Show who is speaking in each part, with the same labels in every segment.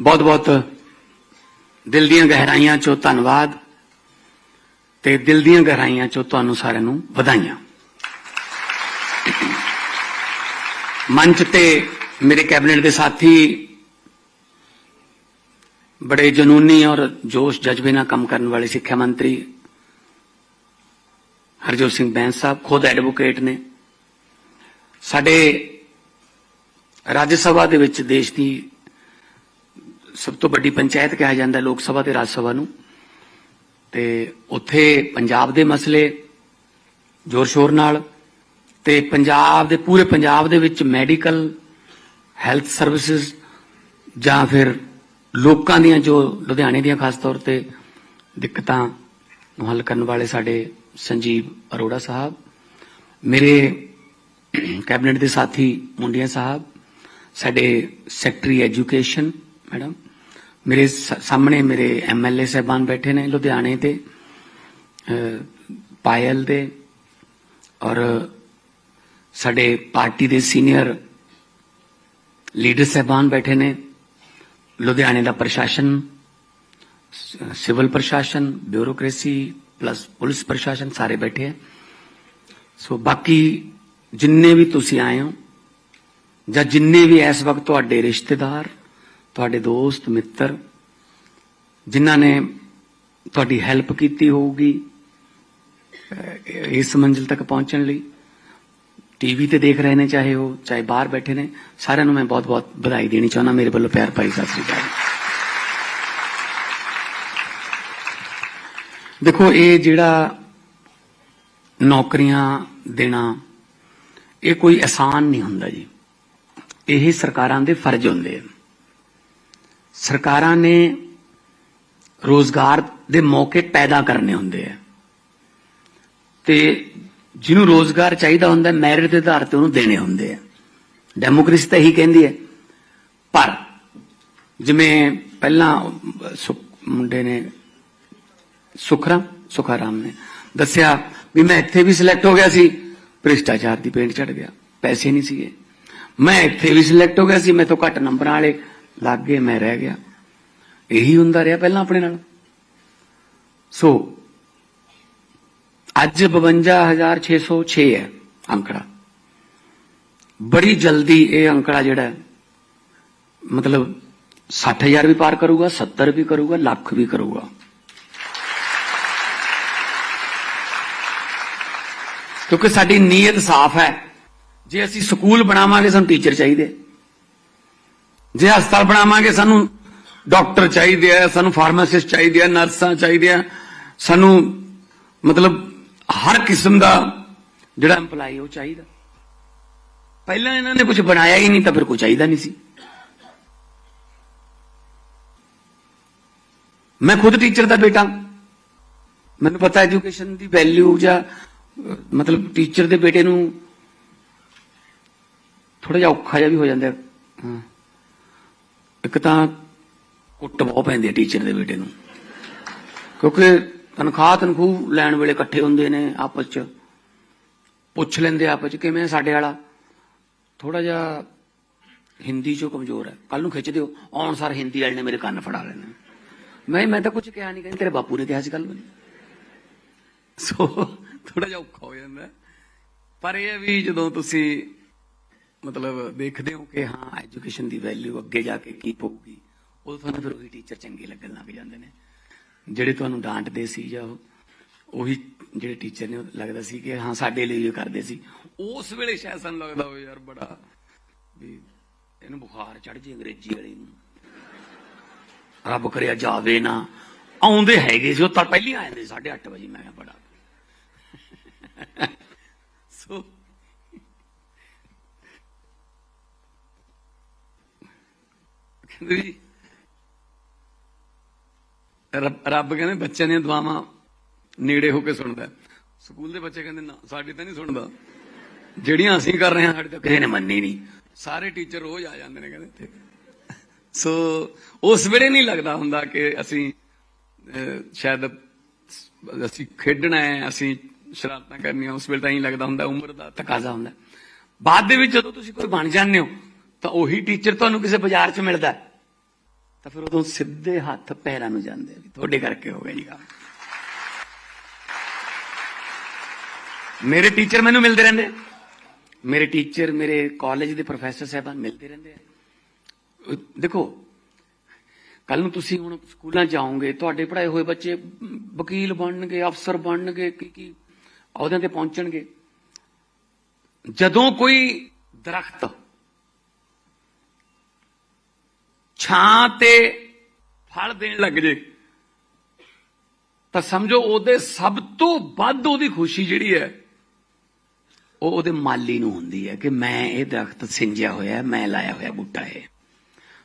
Speaker 1: ਬਹੁਤ ਬਹੁਤ ਦਿਲ ਦੀਆਂ ਗਹਿਰਾਈਆਂ ਚੋਂ ਧੰਨਵਾਦ ਤੇ ਦਿਲ ਦੀਆਂ ਗਹਿਰਾਈਆਂ ਚੋਂ ਤੁਹਾਨੂੰ ਸਾਰਿਆਂ ਨੂੰ ਵਧਾਈਆਂ। ਮੰਚ ਤੇ ਮੇਰੇ ਕੈਬਨਿਟ ਦੇ ਸਾਥੀ ਬੜੇ ਜਨੂਨੀ ਔਰ ਜੋਸ਼ ਜਜ਼ਬੇ ਨਾਲ ਕੰਮ ਕਰਨ ਵਾਲੇ ਸਿੱਖਿਆ ਮੰਤਰੀ ਹਰਜੋਤ ਸਿੰਘ ਬੈਂਸ ਸਾਹਿਬ ਖੁਦ ਐਡਵੋਕੇਟ ਨੇ। ਸਾਡੇ ਰਾਜ ਸਭਾ ਦੇ ਵਿੱਚ ਦੇਸ਼ ਦੀ ਸਭ ਤੋਂ ਵੱਡੀ ਪੰਚਾਇਤ ਕਿਹਾ ਜਾਂਦਾ ਲੋਕ ਸਭਾ ਤੇ ਰਾਜ ਸਭਾ ਨੂੰ। ਤੇ ਉੱਥੇ ਪੰਜਾਬ ਦੇ ਮਸਲੇ ਜ਼ੋਰ ਸ਼ੋਰ ਨਾਲ ਤੇ ਪੰਜਾਬ ਦੇ, ਪੂਰੇ ਪੰਜਾਬ ਦੇ ਵਿੱਚ ਮੈਡੀਕਲ, ਹੈਲਥ ਸਰਵਿਸਿਜ਼ ਜਾਂ ਫਿਰ ਲੋਕਾਂ ਦੀਆਂ ਜੋ ਲੁਧਿਆਣੇ ਦੀਆਂ ਖਾਸ ਤੌਰ ਤੇ ਦਿੱਕਤਾਂ ਨੂੰ ਹੱਲ ਕਰਨ ਵਾਲੇ ਸਾਡੇ ਸੰਜੀਵ ਅਰੋੜਾ ਸਾਹਿਬ, ਮੇਰੇ ਕੈਬਨਿਟ ਦੇ ਸਾਥੀ ਮੁੰਡੀਆਂ ਸਾਹਿਬ, ਸਾਡੇ ਸੈਕਟਰੀ ਐਜੂਕੇਸ਼ਨ ਮੈਡਮ ਮੇਰੇ ਸ- ਸਾਹਮਣੇ ਮੇਰੇ ਐਮਐਲਏ ਸਾਹਿਬਾਨ ਬੈਠੇ ਨੇ ਲੁਧਿਆਣੇ ਤੇ ਅਹ, ਪਾਇਲ ਦੇ ਔਰ ਸਾਡੇ ਪਾਰਟੀ ਦੇ ਸੀਨੀਅਰ ਲੀਡਰ ਸਾਹਿਬਾਨ ਬੈਠੇ ਨੇ ਲੁਧਿਆਣੇ ਦਾ ਪ੍ਰਸ਼ਾਸਨ ਸ- ਸਿਵਲ ਪ੍ਰਸ਼ਾਸਨ ਬਿਊਰੋਕ੍ਰੇਸੀ ਪਲੱਸ ਪੁਲਿਸ ਪ੍ਰਸ਼ਾਸਨ ਸਾਰੇ ਬੈਠੇ ਹੈ ਸੋ ਬਾਕੀ ਜਿੰਨੇ ਵੀ ਤੁਸੀਂ ਆਏ ਹੋ ਜਾਂ ਜਿੰਨੇ ਵੀ ਇਸ ਵਕਤ ਤੁਹਾਡੇ ਰਿਸ਼ਤੇਦਾਰ ਤੁਹਾਡੇ ਦੋਸਤ, ਮਿੱਤਰ, ਜਿਨ੍ਹਾਂ ਨੇ ਤੁਹਾਡੀ ਹੈਲਪ ਕੀਤੀ ਹੋਊਗੀ ਇਸ ਮੰਜ਼ਿਲ ਤੱਕ ਪਹੁੰਚਣ ਲਈ। ਟੀਵੀ ਤੇ ਦੇਖ ਰਹੇ ਨੇ ਚਾਹੇ ਉਹ, ਚਾਹੇ ਬਾਹਰ ਬੈਠੇ ਨੇ। ਸਾਰਿਆਂ ਨੂੰ ਮੈਂ ਬਹੁਤ-ਬਹੁਤ ਵਧਾਈ ਦੇਣੀ ਚਾਹੁੰਦਾ। ਮੇਰੇ ਵੱਲੋਂ ਪਿਆਰ ਭਰੀ ਸਤਿ ਸ੍ਰੀ ਅਕਾਲ। ਦੇਖੋ, ਇਹ ਜਿਹੜਾ ਨੌਕਰੀਆਂ ਦੇਣਾ, ਇਹ ਕੋਈ ਆਸਾਨ ਨਹੀਂ ਹੁੰਦਾ ਜੀ। ਇਹ ਸਰਕਾਰਾਂ ਦੇ ਫਰਜ਼ ਹੁੰਦੇ ਆ। ਸਰਕਾਰਾਂ ਨੇ ਰੋਜ਼ਗਾਰ ਦੇ ਮੌਕੇ ਪੈਦਾ ਕਰਨੇ ਹੁੰਦੇ ਆ। ਤੇ ਜਿਹਨੂੰ ਰੋਜ਼ਗਾਰ ਚਾਹੀਦਾ ਹੁੰਦਾ, ਮੈਰਿਟ ਦੇ ਆਧਾਰ ਤੇ ਉਹਨੂੰ ਦੇਣੇ ਹੁੰਦੇ ਆ। ਡੈਮੋਕ੍ਰੇਸੀ ਤਾਂ ਇਹੀ ਕਹਿੰਦੀ ਹੈ। ਪਰ ਜਿਵੇਂ ਪਹਿਲਾਂ ਸੁ- ਮੁੰਡੇ ਨੇ ਸੁਖਰਾਮ ਸੁਖਾਰਾਮ ਨੇ ਦੱਸਿਆ ਵੀ ਮੈਂ ਇੱਥੇ ਵੀ ਸਿਲੈਕਟ ਹੋ ਗਿਆ ਸੀ, ਭ੍ਰਿਸ਼ਟਾਚਾਰ ਦੀ ਪੇਂਟ ਚੜ ਗਿਆ, ਪੈਸੇ ਨਹੀਂ ਸੀਗੇ। ਮੈਂ ਇੱਥੇ ਵੀ ਸਿਲੈਕਟ ਹੋ ਗਿਆ ਸੀ ਮੈਂ ਤੋਂ ਘੱਟ ਨੰਬਰਾਂ ਵਾਲੇ ਲੱਗ ਗਏ ਮੈਂ ਰਹਿ ਗਿਆ। ਇਹੀ ਹੁੰਦਾ ਰਿਹਾ ਪਹਿਲਾਂ ਆਪਣੇ ਨਾਲ। ਸੋ ਅੱਜ 52606 ਹੈ ਅੰਕੜਾ। ਬੜੀ ਜਲਦੀ ਇਹ ਅੰਕੜਾ ਜਿਹੜਾ ਹੈ, ਮਤਲਬ 60000 ਵੀ ਪਾਰ ਕਰੂਗਾ 70 ਵੀ ਕਰੂਗਾ ਲੱਖ ਵੀ ਕਰੂਗਾ। ਕਿਉਂਕਿ ਸਾਡੀ ਨੀਅਤ ਸਾਫ਼ ਹੈ। ਜੇ ਅਸੀਂ ਸਕੂਲ ਬਣਾਵਾਂਗੇ ਸਾਨੂੰ ਟੀਚਰ ਚਾਹੀਦੇ। ਜੇ ਹਸਪਤਾਲ ਬਣਾਵਾਂਗੇ, ਸਾਨੂੰ ਡਾਕਟਰ ਚਾਹੀਦੇ ਆ, ਸਾਨੂੰ ਫਾਰਮਾਸਿਸਟ ਚਾਹੀਦੇ ਆ, ਨਰਸਾਂ ਚਾਹੀਦੀਆਂ। ਸਾਨੂੰ ਮਤਲਬ ਹਰ ਕਿਸਮ ਦਾ ਜਿਹੜਾ EMPLOYE ਉਹ ਚਾਹੀਦਾ। ਪਹਿਲਾਂ ਇਹਨਾਂ ਨੇ ਕੁਝ ਬਣਾਇਆ ਹੀ ਨਹੀਂ, ਤਾਂ ਫਿਰ ਕੋਈ ਚਾਹੀਦਾ ਨਹੀਂ ਸੀ। ਮੈਂ ਖੁਦ ਟੀਚਰ ਦਾ ਬੇਟਾ। ਮੈਨੂੰ ਪਤਾ ਐਜੂਕੇਸ਼ਨ ਦੀ ਵੈਲਿਊ ਜਾਂ ਮਤਲਬ ਟੀਚਰ ਦੇ ਬੇਟੇ ਨੂੰ ਥੋੜਾ ਜਿਹਾ ਔਖਾ ਜਿਹਾ ਵੀ ਹੋ ਜਾਂਦਾ। ਹੈ। ਇੱਕ ਤਾਂ ਕੁੱਟ ਬਹੁਤ ਪੈਂਦੀ ਹੈ ਟੀਚਰ ਦੇ ਬੇਟੇ ਨੂੰ। ਕਿਉਂਕਿ ਤਨਖਾਹ ਤਨਖੂਹ ਲੈਣ ਵੇਲੇ ਇਕੱਠੇ ਹੁੰਦੇ ਨੇ ਆਪਸ ਚ। ਪੁੱਛ ਲੈਂਦੇ ਆਪਸ ਚ ਕਿਵੇਂ ਸਾਡੇ ਵਾਲਾ। ਥੋੜਾ ਜਿਹਾ ਹਿੰਦੀ ਚੋਂ ਕਮਜ਼ੋਰ ਹੈ। ਕੱਲ ਨੂੰ ਖਿੱਚ ਦਿਓ ਆਉਣ ਸਾਰ ਹਿੰਦੀ ਵਾਲੇ ਨੇ ਮੇਰੇ ਕੰਨ ਫੜਾ ਲੈਣੇ। ਮੈਂ ਮੈਂ ਤਾਂ ਕੁਝ ਕਿਹਾ ਨਹੀਂ ਕਹਿੰਦੇ ਤੇਰੇ ਬਾਪੂ ਨੇ ਕਿਹਾ ਸੀ ਕੱਲ ਮੈਨੂੰ ਸੋ ਥੋੜਾ ਜਿਹਾ ਔਖਾ ਹੋ ਜਾਂਦਾ। ਪਰ ਇਹ ਵੀ ਜਦੋਂ ਤੁਸੀਂ ਮਤਲਬ ਦੇਖਦੇ ਹੋ ਕਿ ਹਾਂ ਐਜੂਕੇਸ਼ਨ ਦੀ ਵੈਲਿਊ ਅੱਗੇ ਜਾ ਕੇ ਕੀ ਪਊਗੀ? ਉਦੋਂ ਤੁਹਾਨੂੰ ਫਿਰ ਉਹੀ ਟੀਚਰ ਚੰਗੇ ਲੱਗਣ ਲੱਗ ਜਾਂਦੇ ਨੇ। ਜਿਹੜੇ ਤੁਹਾਨੂੰ ਡਾਂਟਦੇ ਸੀ ਜਾਂ ਉਹੀ ਜਿਹੜੇ ਟੀਚਰ ਨੇ, ਲੱਗਦਾ ਸੀ ਕਿ ਹਾਂ, ਸਾਡੇ ਲਈ ਇਹ ਕਰਦੇ ਸੀ। ਉਸ ਵੇਲੇ ਸ਼ਾਇਦ ਸਾਨੂੰ ਲੱਗਦਾ ਹੋਵੇ ਯਾਰ ਬੜਾ ਵੀ ਇਹਨੂੰ ਬੁਖਾਰ ਚੜ ਜੇ ਅੰਗਰੇਜ਼ੀ ਵਾਲੇ ਨੂੰ। ਰੱਬ ਕਰਿਆ ਜਾਵੇ ਨਾ। ਆਉਂਦੇ ਹੈਗੇ ਸੀ, ਉਹ ਤਾਂ ਪਹਿਲੀ ਆ ਜਾਂਦੇ 8:30 ਵਜੇ ਮੈਂ ਕਿਹਾ ਬੜਾ। ਸੋ ਕਹਿੰਦੇ ਜੀ ਰੱਬ ਕਹਿੰਦੇ ਬੱਚਿਆਂ ਦੀਆਂ ਦੁਆਵਾਂ ਨੇੜੇ ਹੋ ਕੇ ਸੁਣਦਾ। ਸਕੂਲ ਦੇ ਬੱਚੇ ਕਹਿੰਦੇ, ਨਾ, ਸਾਡੀ ਤਾਂ ਨਹੀਂ ਸੁਣਦਾ। ਜਿਹੜੀਆਂ ਅਸੀਂ ਕਰ ਰਹੇ ਹਾਂ, ਸਾਡੀ ਤਾਂ ਕਿਸੇ ਨੇ ਮੰਨੀ ਨਹੀਂ। ਸਾਰੇ ਟੀਚਰ ਰੋਜ਼ ਆ ਜਾਂਦੇ ਨੇ ਕਹਿੰਦੇ ਸੋ, ਉਸ ਵੇਲੇ ਨਹੀਂ ਲੱਗਦਾ ਹੁੰਦਾ ਕਿ ਅਸੀਂ ਸ਼ਾਇਦ ਅਸੀਂ ਖੇਡਣਾ ਹੈ, ਅਸੀਂ ਸ਼ਰਾਰਤਾਂ ਕਰਨੀਆਂ, ਉਸ ਵੇਲੇ ਤਾਂ ਹੀ ਲੱਗਦਾ ਹੁੰਦਾ, ਉਮਰ ਦਾ ਤਕਾਜ਼ਾ ਹੁੰਦਾ। ਬਾਅਦ ਦੇ ਵਿੱਚ ਜਦੋਂ ਤੁਸੀਂ ਕੋਈ ਬਣ ਜਾਂਦੇ ਹੋ, ਤਾਂ ਉਹੀ ਟੀਚਰ ਤੁਹਾਨੂੰ ਕਿਸੇ ਬਾਜ਼ਾਰ 'ਚ ਮਿਲਦਾ ਹੈ। ਤਾਂ ਫਿਰ ਉਦੋਂ ਸਿੱਧੇ ਹੱਥ ਪੈਰਾਂ ਨੂੰ ਜਾਂਦੇ ਵੀ ਤੁਹਾਡੇ ਕਰਕੇ ਹੋ ਗਿਆ ਜੀ ਕੰਮ। ਮੇਰੇ ਟੀਚਰ ਮੈਨੂੰ ਮਿਲਦੇ ਰਹਿੰਦੇ ਮੇਰੇ ਟੀਚਰ ਮੇਰੇ ਕਾਲਜ ਦੇ ਪ੍ਰੋਫੈਸਰ ਸਾਹਿਬਾਨ ਮਿਲਦੇ ਰਹਿੰਦੇ ਆ। ਦੇਖੋ ਕੱਲ ਨੂੰ ਤੁਸੀਂ ਹੁਣ ਸਕੂਲਾਂ ਜਾਓਗੇ, ਤੁਹਾਡੇ ਪੜਾਏ ਹੋਏ ਬੱਚੇ ਵਕੀਲ ਬਣਨਗੇ, ਅਫਸਰ ਬਣਨਗੇ, ਕੀ ਕੀ ਅਹੁਦਿਆਂ ਤੇ ਪਹੁੰਚਣਗੇ। ਜਦੋਂ ਕੋਈ ਦਰਖਤ ਛਾਂ ਤੇ ਫਲ ਦੇਣ ਲੱਗ ਜੇ। ਤਾਂ ਸਮਝੋ ਉਹਦੇ ਸਭ ਤੋਂ ਵੱਧ ਉਹਦੀ ਖੁਸ਼ੀ ਜਿਹੜੀ ਹੈ, ਉਹ ਉਹਦੇ ਮਾਲੀ ਨੂੰ ਹੁੰਦੀ ਹੈ ਕਿ ਮੈਂ ਇਹ ਦਰਖਤ ਸਿੰਜਿਆ ਹੋਇਆ ਮੈਂ ਲਾਇਆ ਹੋਇਆ ਬੂਟਾ ਹੈ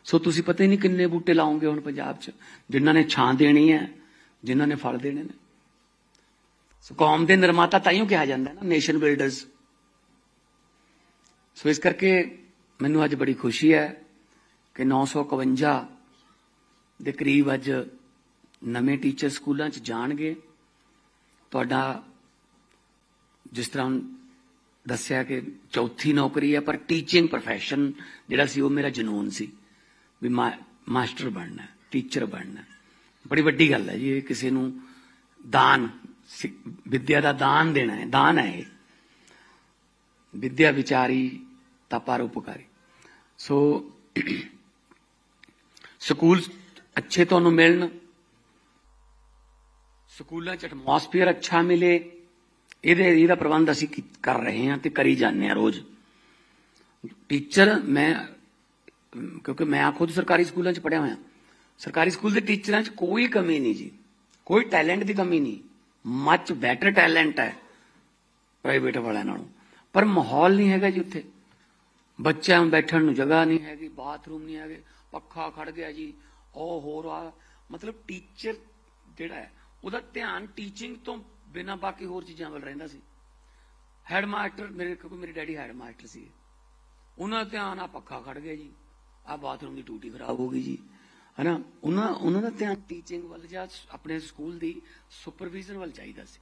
Speaker 1: ਸੋ ਤੁਸੀਂ ਪਤਾ ਹੀ ਨਹੀਂ ਕਿੰਨੇ ਬੂਟੇ ਲਾਓਗੇ ਹੁਣ ਪੰਜਾਬ 'ਚ, ਜਿਨ੍ਹਾਂ ਨੇ ਛਾਂ ਦੇਣੀ ਹੈ, ਜਿਨ੍ਹਾਂ ਨੇ ਫਲ ਦੇਣੇ ਨੇ। ਸੋ ਕੌਮ ਦੇ ਨਿਰਮਾਤਾ ਤਾਈਓ ਕਿਹਾ ਜਾਂਦਾ ਨਾ ਨੇਸ਼ਨ ਬਿਲਡਰਸ ਸੋ ਇਸ ਕਰਕੇ ਮੈਨੂੰ ਅੱਜ ਬੜੀ ਖੁਸ਼ੀ ਹੈ ਕਿ 951 ਦੇ ਕਰੀਬ ਅੱਜ ਨਵੇਂ ਟੀਚਰ ਸਕੂਲਾਂ 'ਚ ਜਾਣਗੇ। ਤੁਹਾਡਾ ਜਿਸ ਤਰ੍ਹਾਂ ਹੁਣ ਦੱਸਿਆ ਕਿ ਚੌਥੀ ਨੌਕਰੀ ਹੈ, ਪਰ ਟੀਚਿੰਗ profession ਜਿਹੜਾ ਸੀ ਉਹ ਮੇਰਾ ਜਨੂਨ ਸੀ ਵੀ ਮਾ- ਮਾਸਟਰ ਬਣਨਾ ਟੀਚਰ ਬਣਨਾ ਬੜੀ ਵੱਡੀ ਗੱਲ ਹੈ ਜੀ, ਇਹ ਕਿਸੇ ਨੂੰ ਦਾਨ, ਸਿ- ਵਿੱਦਿਆ ਦਾ ਦਾਨ ਦੇਣਾ ਹੈ, ਦਾਨ ਹੈ ਇਹ। ਵਿਦਿਆ ਵਿਚਾਰੀ ਤਾਂ ਪਰ ਉਪਕਾਰੀ। ਸੋ ਸਕੂਲ ਅੱਛੇ ਤੁਹਾਨੂੰ ਮਿਲਣ। ਸਕੂਲਾਂ 'ਚ ਐਟਮੋਸਫੀਅਰ ਅੱਛਾ ਮਿਲੇ। ਇਹਦੇ, ਇਹਦਾ ਪ੍ਰਬੰਧ ਅਸੀਂ ਕਰ ਰਹੇ ਹਾਂ ਤੇ ਕਰੀ ਜਾਂਦੇ ਹਾਂ ਰੋਜ਼। ਟੀਚਰ ਮੈਂ, ਕਿਉਂਕਿ ਮੈਂ ਖੁਦ ਸਰਕਾਰੀ ਸਕੂਲਾਂ 'ਚ ਪੜਿਆ ਹੋਇਆ। ਸਰਕਾਰੀ ਸਕੂਲ ਦੇ ਟੀਚਰਾਂ 'ਚ ਕੋਈ ਕਮੀ ਨਹੀਂ ਜੀ। ਕੋਈ ਟੈਲੈਂਟ ਦੀ ਕਮੀ ਨਹੀਂ। ਮੱਚ ਬੈਟਰ ਟੈਲੈਂਟ ਹੈ ਪ੍ਰਾਈਵੇਟ ਵਾਲਿਆਂ ਨਾਲੋਂ। ਪਰ ਮਾਹੌਲ ਨਹੀਂ ਹੈਗਾ ਜੀ ਉੱਥੇ। ਬੱਚਿਆਂ ਨੂੰ ਬੈਠਣ ਨੂੰ ਜਗ੍ਹਾ ਨਹੀਂ ਹੈਗੀ ਬਾਥਰੂਮ ਨਹੀਂ ਹੈਗੇ। ਪੱਖਾ ਖੜ ਗਿਆ ਜੀ, ਉਹ ਹੋਰ ਆ। ਮਤਲਬ ਟੀਚਰ ਜਿਹੜਾ ਹੈ, ਉਹਦਾ ਧਿਆਨ ਟੀਚਿੰਗ ਤੋਂ ਬਿਨਾਂ ਬਾਕੀ ਹੋਰ ਚੀਜ਼ਾਂ ਵੱਲ ਰਹਿੰਦਾ ਸੀ। ਹੈਡ ਮਾਸਟਰ ਮੇਰੇ ਕਿਉਂਕਿ ਮੇਰੇ ਡੈਡੀ ਹੈਡ ਮਾਸਟਰ ਸੀ। ਉਹਨਾਂ ਦਾ ਧਿਆਨ ਆ ਪੱਖਾ ਖੜ ਗਿਆ ਜੀ, ਆ ਬਾਥਰੂਮ ਦੀ ਟੂਟੀ ਖਰਾਬ ਹੋ ਗਈ ਜੀ। ਹਨਾ? ਉਹਨਾਂ ਉਹਨਾਂ ਦਾ ਧਿਆਨ ਟੀਚਿੰਗ ਵੱਲ ਜਾਂ ਆਪਣੇ ਸਕੂਲ ਦੀ ਸੁਪਰਵਿਜ਼ਨ ਵੱਲ ਚਾਹੀਦਾ ਸੀ।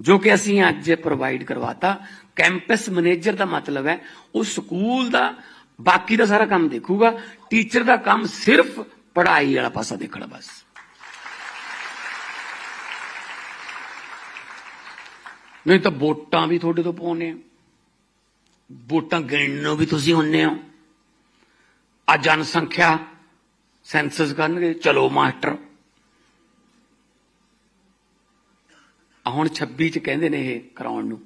Speaker 1: ਜੋ ਕਿ ਅਸੀਂ ਅੱਜ ਪ੍ਰੋਵਾਈਡ ਕਰਵਾਤਾ। ਕੈਂਪਸ ਮੈਨੇਜਰ ਦਾ ਮਤਲਬ ਹੈ, ਉਹ ਸਕੂਲ ਦਾ ਬਾਕੀ ਦਾ ਸਾਰਾ ਕੰਮ ਦੇਖੂਗਾ। ਟੀਚਰ ਦਾ ਕੰਮ ਸਿਰਫ ਪੜ੍ਹਾਈ ਵਾਲਾ ਪਾਸਾ ਦੇਖਣਾ ਬਸ। ਨਹੀਂ ਤਾਂ ਵੋਟਾਂ ਵੀ ਤੁਹਾਡੇ ਤੋਂ ਪਾਉਣੇ ਆ। ਵੋਟਾਂ ਗਿਣਨ ਨੂੰ ਵੀ ਤੁਸੀਂ ਹੁੰਨੇ ਹੋ। ਆ ਜਨਸੰਖਿਆ ਸੈਂਸਸ ਕਰਨਗੇ। ਚਲੋ ਮਾਸਟਰ। ਹੁਣ 26 ਚ ਕਹਿੰਦੇ ਨੇ ਇਹ ਕਰਾਉਣ ਨੂੰ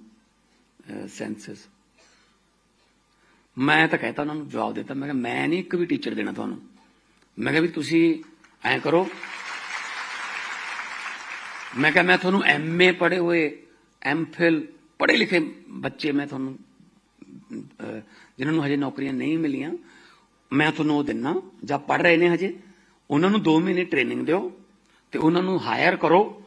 Speaker 1: ਸੈਂਸਸ। ਮੈਂ ਤਾਂ ਕਹਿਤਾ ਉਹਨਾਂ ਨੂੰ, ਜਵਾਬ ਦਿੱਤਾ। ਮੈਂ ਕਿਹਾ, ਮੈਂ ਨਹੀਂ ਇੱਕ ਵੀ ਟੀਚਰ ਦੇਣਾ ਤੁਹਾਨੂੰ। ਮੈਂ ਕਿਹਾ ਵੀ ਤੁਸੀਂ ਐਂ ਕਰੋ। ਮੈਂ ਕਿਹਾ, ਮੈਂ ਤੁਹਾਨੂੰ ਐਮਏ ਪੜ੍ਹੇ ਹੋਏ ਐਮਫਿਲ ਪੜ੍ਹੇ ਲਿਖੇ ਬੱਚੇ ਮੈਂ ਤੁਹਾਨੂੰ ਜਿਨ੍ਹਾਂ ਨੂੰ ਹਜੇ ਨੌਕਰੀਆਂ ਨਹੀਂ ਮਿਲੀਆਂ, ਮੈਂ ਤੁਹਾਨੂੰ ਉਹ ਦਿੰਨਾ। ਜਾਂ ਪੜ੍ਹ ਰਹੇ ਨੇ ਹਜੇ। ਉਹਨਾਂ ਨੂੰ 2 ਮਹੀਨੇ ਟ੍ਰੇਨਿੰਗ ਦਿਓ ਤੇ ਉਹਨਾਂ ਨੂੰ ਹਾਇਰ ਕਰੋ।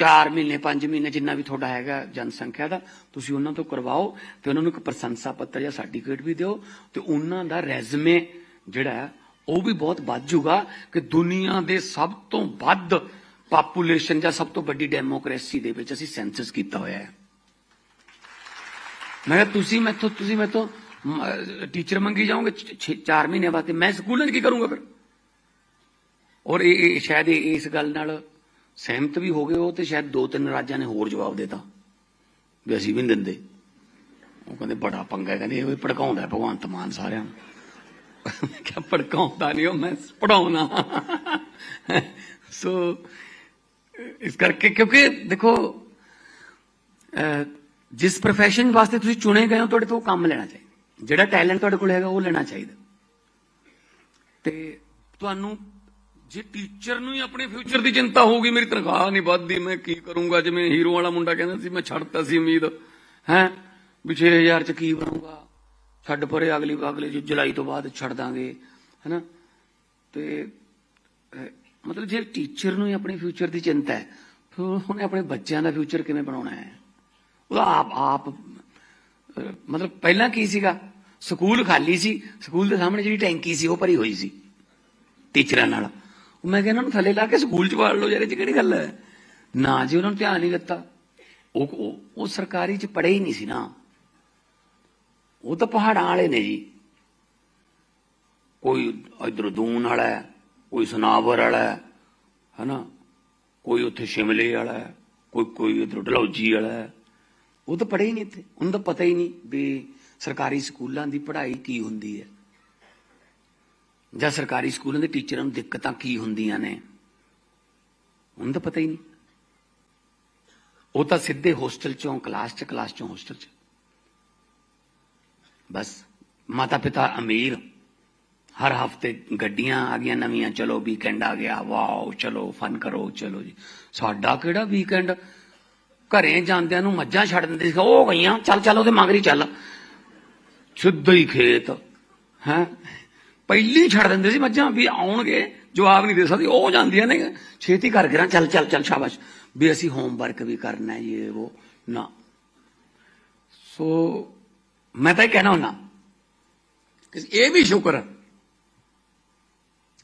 Speaker 1: 4 ਮਹੀਨੇ 5 ਮਹੀਨੇ ਜਿੰਨਾ ਵੀ ਤੁਹਾਡਾ ਹੈਗਾ ਜਨਸੰਖਿਆ ਦਾ, ਤੁਸੀਂ ਉਹਨਾਂ ਤੋਂ ਕਰਵਾਓ ਤੇ ਉਹਨਾਂ ਨੂੰ ਇੱਕ ਪ੍ਰਸ਼ੰਸਾ ਪੱਤਰ ਜਾਂ ਸਰਟੀਫਿਕੇਟ ਵੀ ਦਿਓ ਤੇ ਉਹਨਾਂ ਦਾ ਰੈਜ਼ੂਮੇ ਜਿਹੜਾ ਉਹ ਵੀ ਬਹੁਤ ਵੱਧ ਜਾਊਗਾ ਕਿ ਦੁਨੀਆ ਦੇ ਸਭ ਤੋਂ ਵੱਧ ਪਾਪੂਲੇਸ਼ਨ ਜਾਂ ਸਭ ਤੋਂ ਵੱਡੀ ਡੈਮੋਕ੍ਰੇਸੀ ਦੇ ਵਿੱਚ ਅਸੀਂ ਸੈਂਸਸ ਕੀਤਾ ਹੋਇਆ ਹੈ। ਮੈਂ ਕਿਹਾ, ਤੁਸੀਂ ਮੈਥੋਂ ਤੁਸੀਂ ਮੈਥੋਂ ਟੀਚਰ ਮੰਗੀ ਜਾਓਗੇ 4 ਮਹੀਨੇ ਬਾਅਦ ਤੇ ਮੈਂ ਸਕੂਲਾਂ 'ਚ ਕੀ ਕਰੂੰਗਾ ਫਿਰ? ਔਰ ਇਹ ਸ਼ਾਇਦ ਇਸ ਗੱਲ ਨਾਲ ਸਹਿਮਤ ਵੀ ਹੋ ਗਏ ਉਹ ਤੇ ਸ਼ਾਇਦ ਦੋ ਤਿੰਨ ਰਾਜਾਂ ਨੇ ਹੋਰ ਜਵਾਬ ਦਿੱਤਾ ਵੀ ਅਸੀਂ ਵੀ ਨਹੀਂ ਦਿੰਦੇ। ਉਹ ਕਹਿੰਦੇ ਬੜਾ ਪੰਗਾ ਕਹਿੰਦੇ ਇਹ ਭੜਕਾਉਂਦਾ ਭਗਵੰਤ ਮਾਨ ਸਾਰਿਆਂ ਨੂੰ। ਕਿਆ ਭੜਕਾਉਂਦਾ ਨਹੀਂ ਉਹ, ਮੈਂ ਪੜਾਉਣਾ ਸੋ ਇਸ ਕਰਕੇ ਕਿਉਂਕਿ ਦੇਖੋ ਜਿਸ profession ਵਾਸਤੇ ਤੁਸੀਂ ਚੁਣੇ ਗਏ ਹੋ, ਤੁਹਾਡੇ ਤੋਂ ਕੰਮ ਲੈਣਾ ਚਾਹੀਦਾ। ਜਿਹੜਾ ਟੈਲੈਂਟ ਤੁਹਾਡੇ ਕੋਲ ਹੈਗਾ, ਉਹ ਲੈਣਾ ਚਾਹੀਦਾ। ਤੇ ਤੁਹਾਨੂੰ ਜੇ ਟੀਚਰ ਨੂੰ ਹੀ ਆਪਣੇ ਫਿਊਚਰ ਦੀ ਚਿੰਤਾ ਹੋਊਗੀ, ਮੇਰੀ ਤਨਖਾਹ ਨਹੀਂ ਵੱਧਦੀ, ਮੈਂ ਕੀ ਕਰੂੰਗਾ? ਜਿਵੇਂ ਹੀਰੋ ਵਾਲਾ ਮੁੰਡਾ ਕਹਿੰਦਾ ਸੀ, ਮੈਂ ਛੱਡਤਾ ਸੀ ਉਮੀਦ। ਹੈ? ਵੀ 6000 ਚ ਕੀ ਬਣੂਗਾ? ਛੱਡ ਪਰੇ, ਅਗਲੀ, ਅਗਲੇ ਜੁਲਾਈ ਤੋਂ ਬਾਅਦ ਛੱਡ ਦਾਂਗੇ। ਹੈਨਾ? ਤੇ ਮਤਲਬ ਜੇ ਟੀਚਰ ਨੂੰ ਹੀ ਆਪਣੇ ਫਿਊਚਰ ਦੀ ਚਿੰਤਾ ਹੈ, ਫਿਰ ਉਹਨੇ ਆਪਣੇ ਬੱਚਿਆਂ ਦਾ ਫਿਊਚਰ ਕਿਵੇਂ ਬਣਾਉਣਾ ਹੈ? ਉਹਦਾ ਆਪ ਆਪ ਮਤਲਬ ਪਹਿਲਾਂ ਕੀ ਸੀਗਾ? ਸਕੂਲ ਖਾਲੀ ਸੀ, ਸਕੂਲ ਦੇ ਸਾਹਮਣੇ ਜਿਹੜੀ ਟੈਂਕੀ ਸੀ, ਉਹ ਭਰੀ ਹੋਈ ਸੀ, ਟੀਚਰਾਂ ਨਾਲ। ਮੈਂ ਕਿਹਾ ਇਹਨਾਂ ਨੂੰ ਥੱਲੇ ਲਾ ਕੇ ਸਕੂਲ ਚ ਵਾੜ ਲਓ ਯਾਰ, ਇਹ ਚ ਕਿਹੜੀ ਗੱਲ ਹੈ? ਨਾ ਜੀ ਉਹਨਾਂ ਨੂੰ ਧਿਆਨ ਨਹੀਂ ਦਿੱਤਾ। ਉਹ ਉਹ- ਸਰਕਾਰੀ ਚ ਪੜ੍ਹੇ ਹੀ ਨਹੀਂ ਸੀ ਨਾ। ਉਹ ਤਾਂ ਪਹਾੜਾਂ ਵਾਲੇ ਨੇ ਜੀ। ਕੋਈ ਇਧਰ ਦੂਨ ਵਾਲਾ ਹੈ, ਕੋਈ ਸੁਨਾਵਰ ਵਾਲਾ ਹੈ, ਹਨਾ? ਕੋਈ ਉੱਥੇ ਸ਼ਿਮਲੇ ਵਾਲਾ ਹੈ, ਕੋਈ ਕੋਈ ਇਧਰ ਡਲਹੌਜੀ ਵਾਲਾ ਹੈ। ਉਹ ਤਾਂ ਪੜ੍ਹੇ ਹੀ ਨਹੀਂ ਇੱਥੇ। ਉਹਨੂੰ ਤਾਂ ਪਤਾ ਹੀ ਨਹੀਂ ਵੀ ਸਰਕਾਰੀ ਸਕੂਲਾਂ ਦੀ ਪੜ੍ਹਾਈ ਕੀ ਹੁੰਦੀ ਹੈ। ਜਾਂ ਸਰਕਾਰੀ ਸਕੂਲਾਂ ਦੇ ਟੀਚਰਾਂ ਨੂੰ ਦਿੱਕਤਾਂ ਕੀ ਹੁੰਦੀਆਂ ਨੇ? ਉਹਨੂੰ ਤਾਂ ਪਤਾ ਹੀ ਨਹੀਂ। ਉਹ ਤਾਂ ਸਿੱਧੇ ਹੋਸਟਲ ਚੋਂ, ਕਲਾਸ ਚ, ਕਲਾਸ ਚੋਂ ਹੋਸਟਲ ਚ। ਬਸ ਮਾਤਾ ਪਿਤਾ ਅਮੀਰ। ਹਰ ਹਫ਼ਤੇ ਗੱਡੀਆਂ ਆ ਗਈਆਂ ਨਵੀਆਂ, ਚਲੋ ਵੀਕਐਂਡ ਆ ਗਿਆ, ਵਾਓ, ਚਲੋ ਫਨ ਕਰੋ, ਚਲੋ ਜੀ। ਸਾਡਾ ਕਿਹੜਾ ਵੀਕਐਂਡ ਘਰੇ ਜਾਂਦਿਆਂ ਨੂੰ ਮੱਝਾਂ ਛੱਡ ਦਿੰਦੇ ਸੀ। ਉਹ ਗਈਆਂ, ਚੱਲ ਚੱਲ, ਉਹਦੇ ਮਗਰ ਹੀ ਚੱਲ। ਸਿੱਧਾ ਹੀ ਖੇਤ, ਹੈ? ਪਹਿਲੀ ਛੱਡ ਦਿੰਦੇ ਸੀ ਮੱਝਾਂ ਵੀ ਆਉਣਗੇ, ਜਵਾਬ ਨਹੀਂ ਦੇ ਸਕਦੇ, ਉਹ ਜਾਂਦੀਆਂ ਨੇ, ਛੇਤੀ ਕਰ ਕਰਾਂ ਚੱਲ ਚੱਲ ਚੱਲ, ਸ਼ਾਬਾਸ਼। ਵੀ ਅਸੀਂ ਹੋਮਵਰਕ ਵੀ ਕਰਨਾ ਹੈ ਇਹ ਉਹ ਨਾ। ਸੋ, ਮੈਂ ਤਾਂ ਇਹ ਕਹਿਣਾ ਹੁੰਦਾ, ਕਿ ਇਹ ਵੀ ਸ਼ੁਕਰ ਹੈ,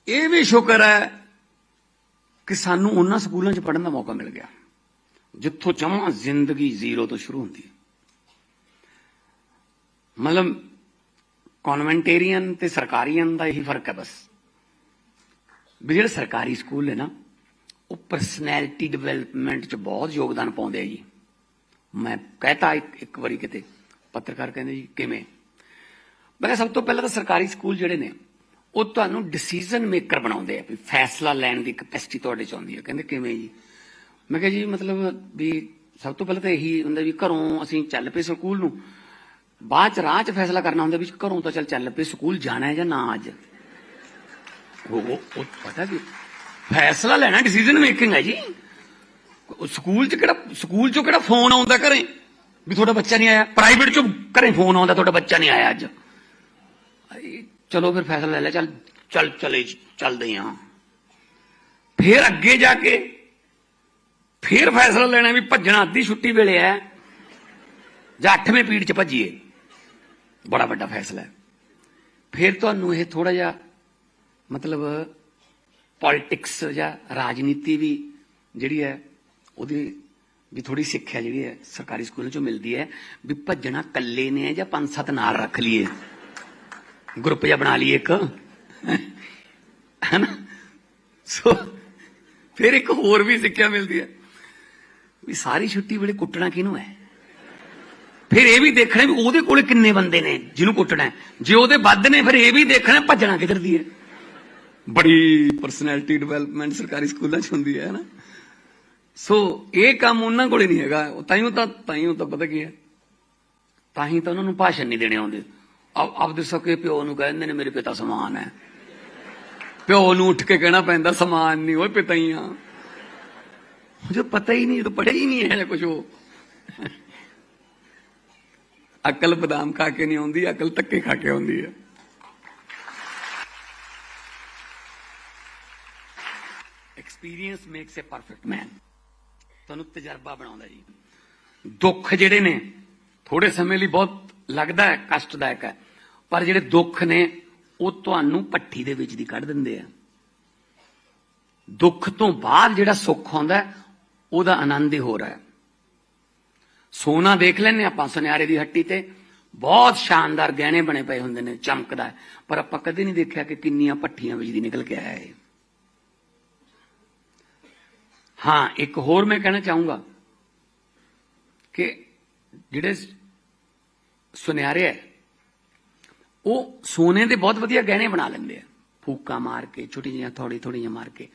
Speaker 1: ਇਹ ਵੀ ਸ਼ੁਕਰ ਹੈ ਕਿ ਸਾਨੂੰ ਉਹਨਾਂ ਸਕੂਲਾਂ 'ਚ ਪੜ੍ਹਨ ਦਾ ਮੌਕਾ ਮਿਲ ਗਿਆ, ਜਿੱਥੋਂ ਜਮਾਂ ਜ਼ਿੰਦਗੀ ਜ਼ੀਰੋ ਤੋਂ ਸ਼ੁਰੂ ਹੁੰਦੀ ਹੈ। ਮਤਲਬ ਕਨਵੈਂਟੇਰੀਅਨ ਤੇ ਸਰਕਾਰੀਅਨ ਦਾ ਇਹੀ ਫ਼ਰਕ ਹੈ ਬਸ। ਵੀ ਜਿਹੜੇ ਸਰਕਾਰੀ ਸਕੂਲ ਨੇ ਨਾ, ਉਹ ਪਰਸਨੈਲਿਟੀ ਡਿਵੈਲਪਮੈਂਟ 'ਚ ਬਹੁਤ ਯੋਗਦਾਨ ਪਾਉਂਦੇ ਆ ਜੀ। ਮੈਂ ਕਹਤਾ ਇੱਕ ਇੱਕ ਵਾਰੀ ਕਿਤੇ, ਪੱਤਰਕਾਰ ਕਹਿੰਦੇ ਜੀ, ਕਿਵੇਂ? ਮੈਂ ਕਿਹਾ ਸਭ ਤੋਂ ਪਹਿਲਾਂ ਤਾਂ ਸਰਕਾਰੀ ਸਕੂਲ ਜਿਹੜੇ ਨੇ, ਉਹ ਤੁਹਾਨੂੰ ਡਿਸੀਜਨ ਮੇਕਰ ਬਣਾਉਂਦੇ ਆ, ਵੀ ਫੈਸਲਾ ਲੈਣ ਦੀ ਕਪੈਸਿਟੀ ਤੁਹਾਡੇ ਚ ਆਉਂਦੀ ਹੈ ਕਹਿੰਦੇ ਕਿਵੇਂ ਜੀ? ਮੈਂ ਕਿਹਾ ਜੀ, ਮਤਲਬ ਵੀ ਸਭ ਤੋਂ ਪਹਿਲਾਂ ਤਾਂ ਇਹੀ ਹੁੰਦਾ ਵੀ ਘਰੋਂ ਅਸੀਂ ਚੱਲ ਪਏ ਸਕੂਲ ਨੂੰ ਬਾਅਦ ਚ ਰਾਹ ਚ ਫੈਸਲਾ ਕਰਨਾ ਹੁੰਦਾ ਵੀ ਘਰੋਂ ਤਾਂ ਚੱਲ ਚੱਲ ਪਏ ਸਕੂਲ ਜਾਣਾ ਹੈ ਜਾਂ ਨਾ ਅੱਜ। ਉਹ ਉਹ ਪਤਾ ਵੀ ਫੈਸਲਾ ਲੈਣਾ ਡਿਸੀਜਨ ਮੇਕਿੰਗ ਹੈ ਜੀ। ਸਕੂਲ ਚ ਕਿਹੜਾ, ਸਕੂਲ ਚੋਂ ਕਿਹੜਾ ਫੋਨ ਆਉਂਦਾ ਘਰੇ? ਵੀ ਤੁਹਾਡਾ ਬੱਚਾ ਨਹੀਂ ਆਇਆ। ਪ੍ਰਾਈਵੇਟ ਚੋਂ ਘਰੇ ਫੋਨ ਆਉਂਦਾ ਤੁਹਾਡਾ ਬੱਚਾ ਨਹੀਂ ਆਇਆ ਅੱਜ। ਚਲੋ ਫਿਰ ਫੈਸਲਾ ਲੈ ਲਿਆ ਚੱਲ ਚੱਲ, ਚਲੇ ਚੱਲਦੇ ਹਾਂ। ਫਿਰ ਅੱਗੇ ਜਾ ਕੇ ਫਿਰ ਫੈਸਲਾ ਲੈਣਾ ਵੀ ਭੱਜਣਾ ਅੱਧੀ ਛੁੱਟੀ ਵੇਲੇ ਹੈ। ਜਾਂ 8ਵੇਂ ਪੀੜ ਚ ਭੱਜੀਏ। ਬੜਾ ਵੱਡਾ ਫੈਸਲਾ ਹੈ। ਫਿਰ ਤੁਹਾਨੂੰ ਇਹ ਥੋੜਾ ਜਿਹਾ ਮਤਲਬ ਪੋਲਿਟਿਕਸ ਜਾਂ ਰਾਜਨੀਤੀ ਵੀ ਜਿਹੜੀ ਹੈ, ਉਹਦੀ ਵੀ ਥੋੜੀ ਸਿੱਖਿਆ ਜਿਹੜੀ ਹੈ, ਸਰਕਾਰੀ ਸਕੂਲਾਂ ਚੋਂ ਮਿਲਦੀ ਹੈ ਵੀ ਭੱਜਣਾ ਕੱਲੇ ਨੇ ਜਾਂ ਪੰਜ ਸੱਤ ਨਾਲ ਰੱਖ ਲਈਏ। ਗਰੁੱਪ ਜਾਂ ਬਣਾ ਲਈਏ ਇੱਕ। ਹੈਨਾ? ਸੋ ਫਿਰ ਇੱਕ ਹੋਰ ਵੀ ਸਿੱਖਿਆ ਮਿਲਦੀ ਹੈ। ਵੀ ਸਾਰੀ ਛੁੱਟੀ ਵੇਲੇ ਕੁੱਟਣਾ ਕਿਹਨੂੰ ਹੈ? ਫਿਰ ਇਹ ਵੀ ਦੇਖਣਾ ਵੀ ਉਹਦੇ ਕੋਲੇ ਕਿੰਨੇ ਬੰਦੇ ਨੇ ਜਿਹਨੂੰ ਕੁੱਟਣਾ ਜੇ ਉਹਦੇ ਵੱਧ ਨੇ, ਫਿਰ ਇਹ ਵੀ ਦੇਖਣਾ ਭੱਜਣਾ ਕਿੱਧਰ ਦੀ ਹੈ। ਬੜੀ ਪਰਸਨੈਲਿਟੀ ਡਿਵੈਲਪਮੈਂਟ ਸਰਕਾਰੀ ਸਕੂਲਾਂ 'ਚ ਹੁੰਦੀ ਹੈ ਨਾ। ਸੋ ਇਹ ਕੰਮ ਉਹਨਾਂ ਕੋਲੇ ਨਹੀਂ ਹੈਗਾ। ਤਾਈਓ ਤਾਂ ਤਾਈਓ ਤਾਂ ਪਤਾ ਕੀ ਹੈ। ਤਾਂ ਹੀ ਤਾਂ ਉਹਨਾਂ ਨੂੰ ਭਾਸ਼ਣ ਨਹੀਂ ਦੇਣੇ ਆਉਂਦੇ। ਆਪ, ਆਪਦੇ ਸਕੇ ਪਿਓ ਨੂੰ ਕਹਿੰਦੇ ਨੇ, ਮੇਰੇ ਪਿਤਾ ਸਮਾਨ ਹੈ। ਪਿਓ ਨੂੰ ਉੱਠ ਕੇ ਕਹਿਣਾ ਪੈਂਦਾ, ਸਮਾਨ ਨਹੀਂ, ਓਏ ਪਿਤਾ ਹੀ ਆ। ਜੋ ਪਤਾ ਹੀ ਨਹੀਂ ਜੋ ਪੜਿਆ ਹੀ ਨਹੀਂ ਹੈ ਕੁਝ ਉਹ। ਅਕਲ ਬਦਾਮ ਖਾ ਕੇ ਨਹੀਂ ਆਉਂਦੀ, ਅਕਲ ਧੱਕੇ ਖਾ ਕੇ ਆਉਂਦੀ ਹੈ। Experience makes a perfect man ਤੁਹਾਨੂੰ ਤਜਰਬਾ ਬਣਾਉਂਦਾ ਜੀ। ਦੁੱਖ ਜਿਹੜੇ ਨੇ ਥੋੜੇ ਸਮੇਂ ਲਈ ਬਹੁਤ ਲੱਗਦਾ ਹੈ, ਕਸ਼ਟਦਾਇਕ ਹੈ, ਪਰ ਜਿਹੜੇ ਦੁੱਖ ਨੇ, ਉਹ ਤੁਹਾਨੂੰ ਪੱਠੀ ਦੇ ਵਿੱਚ ਦੀ ਕੱਢ ਦਿੰਦੇ ਆ। ਦੁੱਖ ਤੋਂ ਬਾਅਦ ਜਿਹੜਾ ਸੁੱਖ ਆਉਂਦਾ ਉਹਦਾ ਆਨੰਦ ਹੀ ਹੋ ਰਿਹਾ ਹੈ। ਸੋਨਾ ਦੇਖ ਲੈਨੇ ਆਪਾਂ, ਸੁਨਿਆਰੇ ਦੀ ਹੱਟੀ ਤੇ। ਬਹੁਤ ਸ਼ਾਨਦਾਰ ਗਹਿਣੇ ਬਣੇ ਪਏ ਹੁੰਦੇ ਨੇ, ਚਮਕਦਾ ਪਰ ਆਪਾਂ ਕਦੇ ਨਹੀਂ ਦੇਖਿਆ ਕਿ ਕਿੰਨੀਆਂ ਪੱਠੀਆਂ ਬਿਜਲੀ ਨਿਕਲ ਕੇ ਆਇਆ ਹੈ ਹਾਂ, ਇੱਕ ਹੋਰ ਮੈਂ ਕਹਿਣਾ ਚਾਹੂੰਗਾ ਕਿ ਜਿਹੜੇ ਸੁਨਿਆਰੇ ਹੈ, ਉਹ ਸੋਨੇ ਦੇ ਬਹੁਤ ਵਧੀਆ ਗਹਿਣੇ ਬਣਾ ਲੈਂਦੇ ਆ। ਫੂਕਾ ਮਾਰ ਕੇ, ਛੋਟੀ ਜਿਹੀਆਂ ਥੋੜੀ ਥੋੜੀਆਂ ਮਾਰ ਕੇ।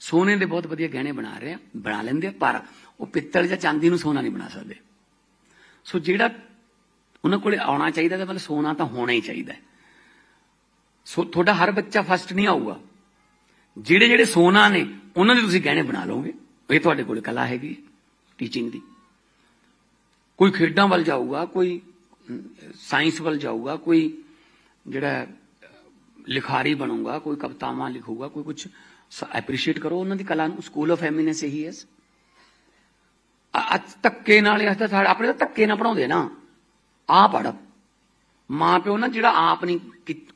Speaker 1: ਸੋਨੇ ਦੇ ਬਹੁਤ ਵਧੀਆ ਗਹਿਣੇ ਬਣਾ ਰਹੇ ਆ, ਬਣਾ ਲੈਂਦੇ ਆ, ਪਰ ਉਹ ਪਿੱਤਲ ਜਾਂ ਚਾਂਦੀ ਨੂੰ ਸੋਨਾ ਨਹੀਂ ਬਣਾ ਸਕਦੇ। ਸੋ ਜਿਹੜਾ ਉਹਨਾਂ ਕੋਲੇ ਆਉਣਾ ਚਾਹੀਦਾ ਤਾਂ ਮਤਲਬ ਸੋਨਾ ਤਾਂ ਹੋਣਾ ਹੀ ਚਾਹੀਦਾ ਸੋ ਤੁਹਾਡਾ ਹਰ ਬੱਚਾ ਫਸਟ ਨਹੀਂ ਆਊਗਾ। ਜਿਹੜੇ ਜਿਹੜੇ ਸੋਨਾ ਨੇ, ਉਹਨਾਂ ਦੇ ਤੁਸੀਂ ਗਹਿਣੇ ਬਣਾ ਲਓਗੇ। ਇਹ ਤੁਹਾਡੇ ਕੋਲ ਕਲਾ ਹੈਗੀ ਟੀਚਿੰਗ ਦੀ। ਕੋਈ ਖੇਡਾਂ ਵੱਲ ਜਾਊਗਾ, ਕੋਈ ਸਾਇੰਸ ਵੱਲ ਜਾਊਗਾ, ਕੋਈ ਜਿਹੜਾ ਲਿਖਾਰੀ ਬਣੂਗਾ, ਕੋਈ ਕਵਿਤਾਵਾਂ ਲਿਖੂਗਾ, ਕੋਈ ਕੁਝ ਐਪਰੀਸ਼ੀਏਟ ਕਰੋ, ਉਹਨਾਂ ਦੀ ਕਲਾ ਨੂੰ। ਸਕੂਲ ਆਫ ਐਮੀਨੈਂਸ ਇਹੀ ਹੈ। ਧੱਕੇ ਨਾਲ ਇਹ ਤਾਂ ਸਾਡੇ ਆਪਣੇ ਤਾਂ ਧੱਕੇ ਨਾਲ ਪੜਾਉਂਦੇ ਨਾ। ਆ ਪੜ ਮਾਂ ਪਿਓ ਨਾ ਜਿਹੜਾ ਆਪ ਨਹੀਂ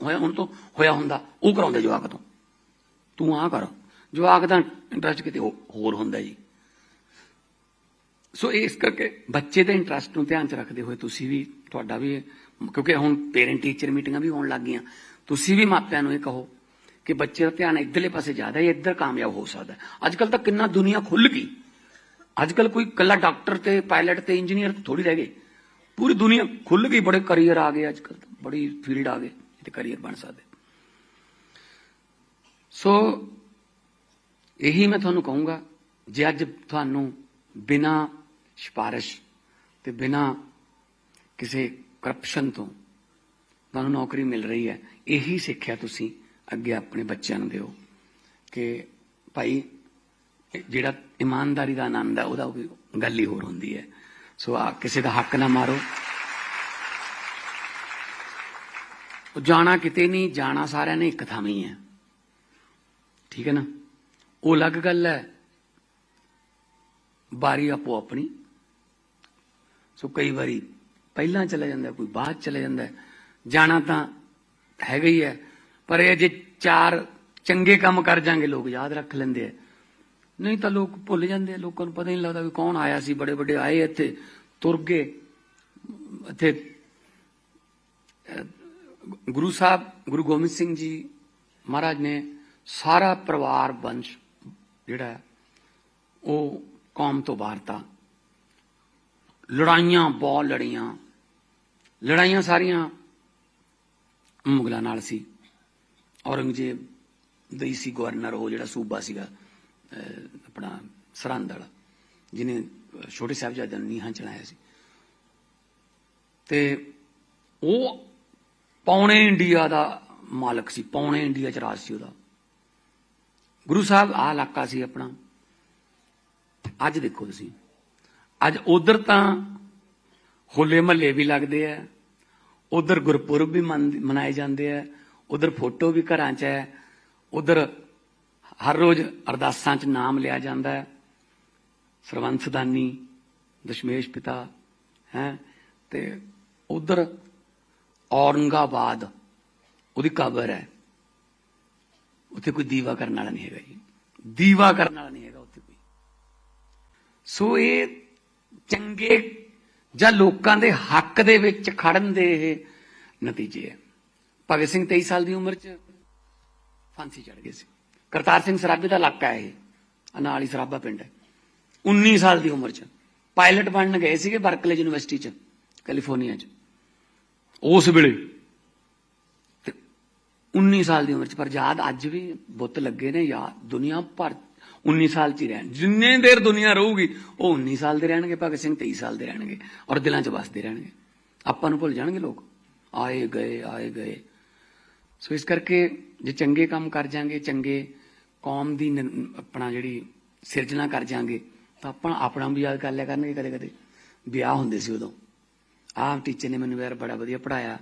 Speaker 1: ਹੋਇਆ ਹੁਣ ਤੋਂ ਹੋਇਆ ਹੁੰਦਾ, ਉਹ ਕਰਾਉਂਦੇ ਜਵਾਕ ਤੋਂ। ਤੂੰ ਆ ਕਰ। ਜਵਾਕ ਦਾ ਇੰਟਰਸਟ ਕਿਤੇ ਹੋਰ ਹੁੰਦਾ ਜੀ। ਸੋ ਇਸ ਕਰਕੇ ਬੱਚੇ ਦੇ ਇੰਟਰਸਟ ਨੂੰ ਧਿਆਨ ਚ ਰੱਖਦੇ ਹੋਏ ਤੁਸੀਂ ਵੀ ਤੁਹਾਡਾ ਵੀ ਕਿਉਂਕਿ ਹੁਣ ਪੇਰੈਂਟ ਟੀਚਰ ਮੀਟਿੰਗਾਂ ਵੀ ਹੋਣ ਲੱਗ ਗਈਆਂ। ਤੁਸੀਂ ਵੀ ਮਾਪਿਆਂ ਨੂੰ ਇਹ ਕਹੋ ਕਿ ਬੱਚੇ ਦਾ ਧਿਆਨ ਇੱਧਰਲੇ ਪਾਸੇ ਜ਼ਿਆਦਾ ਹੈ ਇੱਧਰ ਕਾਮਯਾਬ ਹੋ ਸਕਦਾ। ਅੱਜ ਕੱਲ ਤਾਂ ਕਿੰਨਾ ਦੁਨੀਆ ਖੁੱਲ ਗਈ। ਅੱਜ ਕੱਲ ਕੋਈ ਕੱਲਾ ਡਾਕਟਰ ਤੇ ਪਾਇਲਟ ਤੇ ਇੰਜੀਨੀਅਰ ਥੋੜੀ ਰਹਿ ਗਏ। ਪੂਰੀ ਦੁਨੀਆ ਖੁੱਲ ਗਈ, ਬੜੇ ਕੈਰੀਅਰ ਆ ਗਏ ਅੱਜ ਕੱਲ ਬੜੀ ਫੀਲਡ ਆ ਗਏ ਜਿੱਥੇ ਕੈਰੀਅਰ ਬਣ ਸਕਦੇ। ਸੋ ਇਹੀ ਮੈਂ ਤੁਹਾਨੂੰ ਕਹੂੰਗਾ, ਜੇ ਅੱਜ ਤੁਹਾਨੂੰ ਬਿਨਾ ਸਿਫਾਰਿਸ਼ ਤੇ ਬਿਨਾ ਕਿਸੇ ਕਰਪਸ਼ਨ ਤੋਂ ਤੁਹਾਨੂੰ ਨੌਕਰੀ ਮਿਲ ਰਹੀ ਹੈ, ਇਹੀ ਸਿੱਖਿਆ ਤੁਸੀਂ ਅੱਗੇ ਆਪਣੇ ਬੱਚਿਆਂ ਨੂੰ ਦਿਓ ਕਿ ਭਾਈ ਜਿਹੜਾ ਇਮਾਨਦਾਰੀ ਦਾ ਆਨੰਦ ਹੈ ਉਹਦਾ ਗੱਲ ਹੀ ਹੋਰ ਹੁੰਦੀ ਹੈ। ਸੋ ਆ ਕਿਸੇ ਦਾ ਹੱਕ ਨਾ ਮਾਰੋ। ਉਹ ਜਾਣਾ ਕਿਤੇ ਨਹੀਂ, ਜਾਣਾ ਸਾਰਿਆਂ ਨੇ ਇੱਕ ਥਾਂ ਹੀ ਹੈ। ਠੀਕ ਹੈ ਨਾ? ਉਹ ਅਲੱਗ ਗੱਲ ਹੈ। ਬਾਰੀ ਆਪੋ ਆਪਣੀ। ਸੋ ਕਈ ਵਾਰੀ ਪਹਿਲਾਂ ਚਲਾ ਜਾਂਦਾ ਕੋਈ ਬਾਅਦ ਚਲਾ ਜਾਂਦਾ ਜਾਣਾ ਤਾਂ ਹੈਗਾ ਹੀ ਹੈ, ਪਰ ਇਹ ਜੇ ਚਾਰ ਚੰਗੇ ਕੰਮ ਕਰ ਜਾਣਗੇ ਲੋਕ ਯਾਦ ਰੱਖ ਲੈਂਦੇ ਆ ਨਹੀਂ ਤਾਂ ਲੋਕ ਭੁੱਲ ਜਾਂਦੇ ਲੋਕਾਂ ਨੂੰ ਪਤਾ ਹੀ ਨਹੀਂ ਲੱਗਦਾ ਵੀ ਕੌਣ ਆਇਆ ਸੀ, ਬੜੇ ਵੱਡੇ ਆਏ ਇੱਥੇ, ਤੁਰ ਗਏ। ਇੱਥੇ ਗੁਰੂ ਸਾਹਿਬ, ਗੁਰੂ ਗੋਬਿੰਦ ਸਿੰਘ ਜੀ ਮਹਾਰਾਜ ਨੇ ਸਾਰਾ ਪਰਿਵਾਰ ਵੰਸ਼ ਜਿਹੜਾ ਉਹ ਕੌਮ ਤੋਂ ਵਾਰਤਾ ਲੜਾਈਆਂ ਬਹੁਤ ਲੜੀਆਂ। ਲੜਾਈਆਂ ਸਾਰੀਆਂ ਮੁਗਲਾਂ ਨਾਲ ਸੀ। ਔਰੰਗਜ਼ੇਬ ਦਈ ਸੀ ਗਵਰਨਰ, ਉਹ ਜਿਹੜਾ ਸੂਬਾ ਸੀਗਾ। ਆਪਣਾ ਸਰਹੰਦ ਵਾਲਾ, ਜਿਹਨੇ ਛੋਟੇ ਸਾਹਿਬਜ਼ਾਦਿਆਂ ਨੂੰ ਨੀਹਾਂ ਚੜਾਇਆ ਸੀ। ਤੇ ਉਹ ਪੌਣੇ ਇੰਡੀਆ ਦਾ ਮਾਲਕ ਸੀ, ਪੌਣੇ ਇੰਡੀਆ ਚ ਰਾਜ ਸੀ ਉਹਦਾ। ਗੁਰੂ ਸਾਹਿਬ ਆ ਇਲਾਕਾ ਸੀ ਆਪਣਾ। ਅੱਜ ਦੇਖੋ ਤੁਸੀਂ, ਅੱਜ ਉਧਰ ਤਾਂ ਹੋਲੇ ਮਹੱਲੇ ਵੀ ਲੱਗਦੇ ਆ, ਉਧਰ ਗੁਰਪੁਰਬ ਵੀ ਮਨ- ਮਨਾਏ ਜਾਂਦੇ ਆ, ਉਧਰ ਫੋਟੋ ਵੀ ਘਰਾਂ 'ਚ ਹੈ, ਉਧਰ ਹਰ ਰੋਜ਼ ਅਰਦਾਸਾਂ 'ਚ ਨਾਮ ਲਿਆ ਜਾਂਦਾ ਹੈ। ਸਰਵੰਸਦਾਨੀ, ਦਸ਼ਮੇਸ਼ ਪਿਤਾ, ਹੈ, ਤੇ ਉਧਰ ਔਰੰਗਾਬਾਦ, ਉਹਦੀ ਕਬਰ ਹੈ। ਉੱਥੇ ਕੋਈ ਦੀਵਾ ਕਰਨ ਵਾਲਾ ਨਹੀਂ ਹੈਗਾ ਜੀ। ਦੀਵਾ ਕਰਨ ਵਾਲਾ ਨਹੀਂ ਹੈਗਾ ਉੱਥੇ ਕੋਈ। ਸੋ ਇਹ ਚੰਗੇ ਜਾਂ ਲੋਕਾਂ ਦੇ ਹੱਕ ਦੇ ਵਿੱਚ ਖੜਨ ਦੇ ਇਹ ਨਤੀਜੇ ਹੈ। ਭਗਤ ਸਿੰਘ 23 ਸਾਲ ਦੀ ਉਮਰ 'ਚ ਫਾਂਸੀ ਚੜ ਗਏ ਸੀ। ਕਰਤਾਰ ਸਿੰਘ ਸਰਾਭੇ ਦਾ ਇਲਾਕਾ ਹੈ ਇਹ, ਆਹ ਨਾਲ ਹੀ ਸਰਾਭਾ ਪਿੰਡ ਹੈ। 19 ਸਾਲ ਦੀ ਉਮਰ 'ਚ ਪਾਇਲਟ ਬਣਨ ਗਏ ਸੀਗੇ ਬਰਕਲੇ ਯੂਨੀਵਰਸਿਟੀ 'ਚ, ਕੈਲੀਫੋਰਨੀਆ 'ਚ। ਉਸ ਵੇਲੇ ਤੇ 19 ਸਾਲ ਦੀ ਉਮਰ 'ਚ, ਪਰ ਯਾਦ ਅੱਜ ਵੀ ਬੁੱਤ ਲੱਗੇ ਨੇ, ਯਾਦ ਦੁਨੀਆ ਭਰ 19 ਸਾਲ 'ਚ ਹੀ ਰਹਿਣ, ਜਿੰਨੇ ਦੇਰ ਦੁਨੀਆ ਰਹੂਗੀ, ਉਹ 19 ਸਾਲ ਦੇ ਰਹਿਣਗੇ, ਭਗਤ ਸਿੰਘ 23 ਸਾਲ ਦੇ ਰਹਿਣਗੇ ਔਰ ਦਿਲਾਂ 'ਚ ਵਸਦੇ ਰਹਿਣਗੇ। ਆਪਾਂ ਨੂੰ ਭੁੱਲ ਜਾਣਗੇ ਲੋਕ। ਆਏ ਗਏ ਆਏ ਗਏ। ਸੋ ਇਸ ਕਰਕੇ ਜੇ ਚੰਗੇ ਕੰਮ ਕਰ ਜਾਾਂਗੇ, ਚੰਗੇ ਕੌਮ ਦੀ ਆਪਣਾ ਜਿਹੜੀ ਸਿਰਜਣਾ ਕਰ ਜਾਾਂਗੇ, ਤਾਂ ਆਪਾਂ ਆਪਣਾ ਵੀ ਯਾਦ ਕਰ ਲਿਆ ਕਰਨਗੇ ਕਦੇ ਕਦੇ। ਵਿਆਹ ਹੁੰਦੇ ਸੀ ਉਦੋਂ। ਆਹ ਟੀਚਰ ਨੇ ਮੈਨੂੰ ਯਾਰ ਬੜਾ ਵਧੀਆ ਪੜਾਇਆ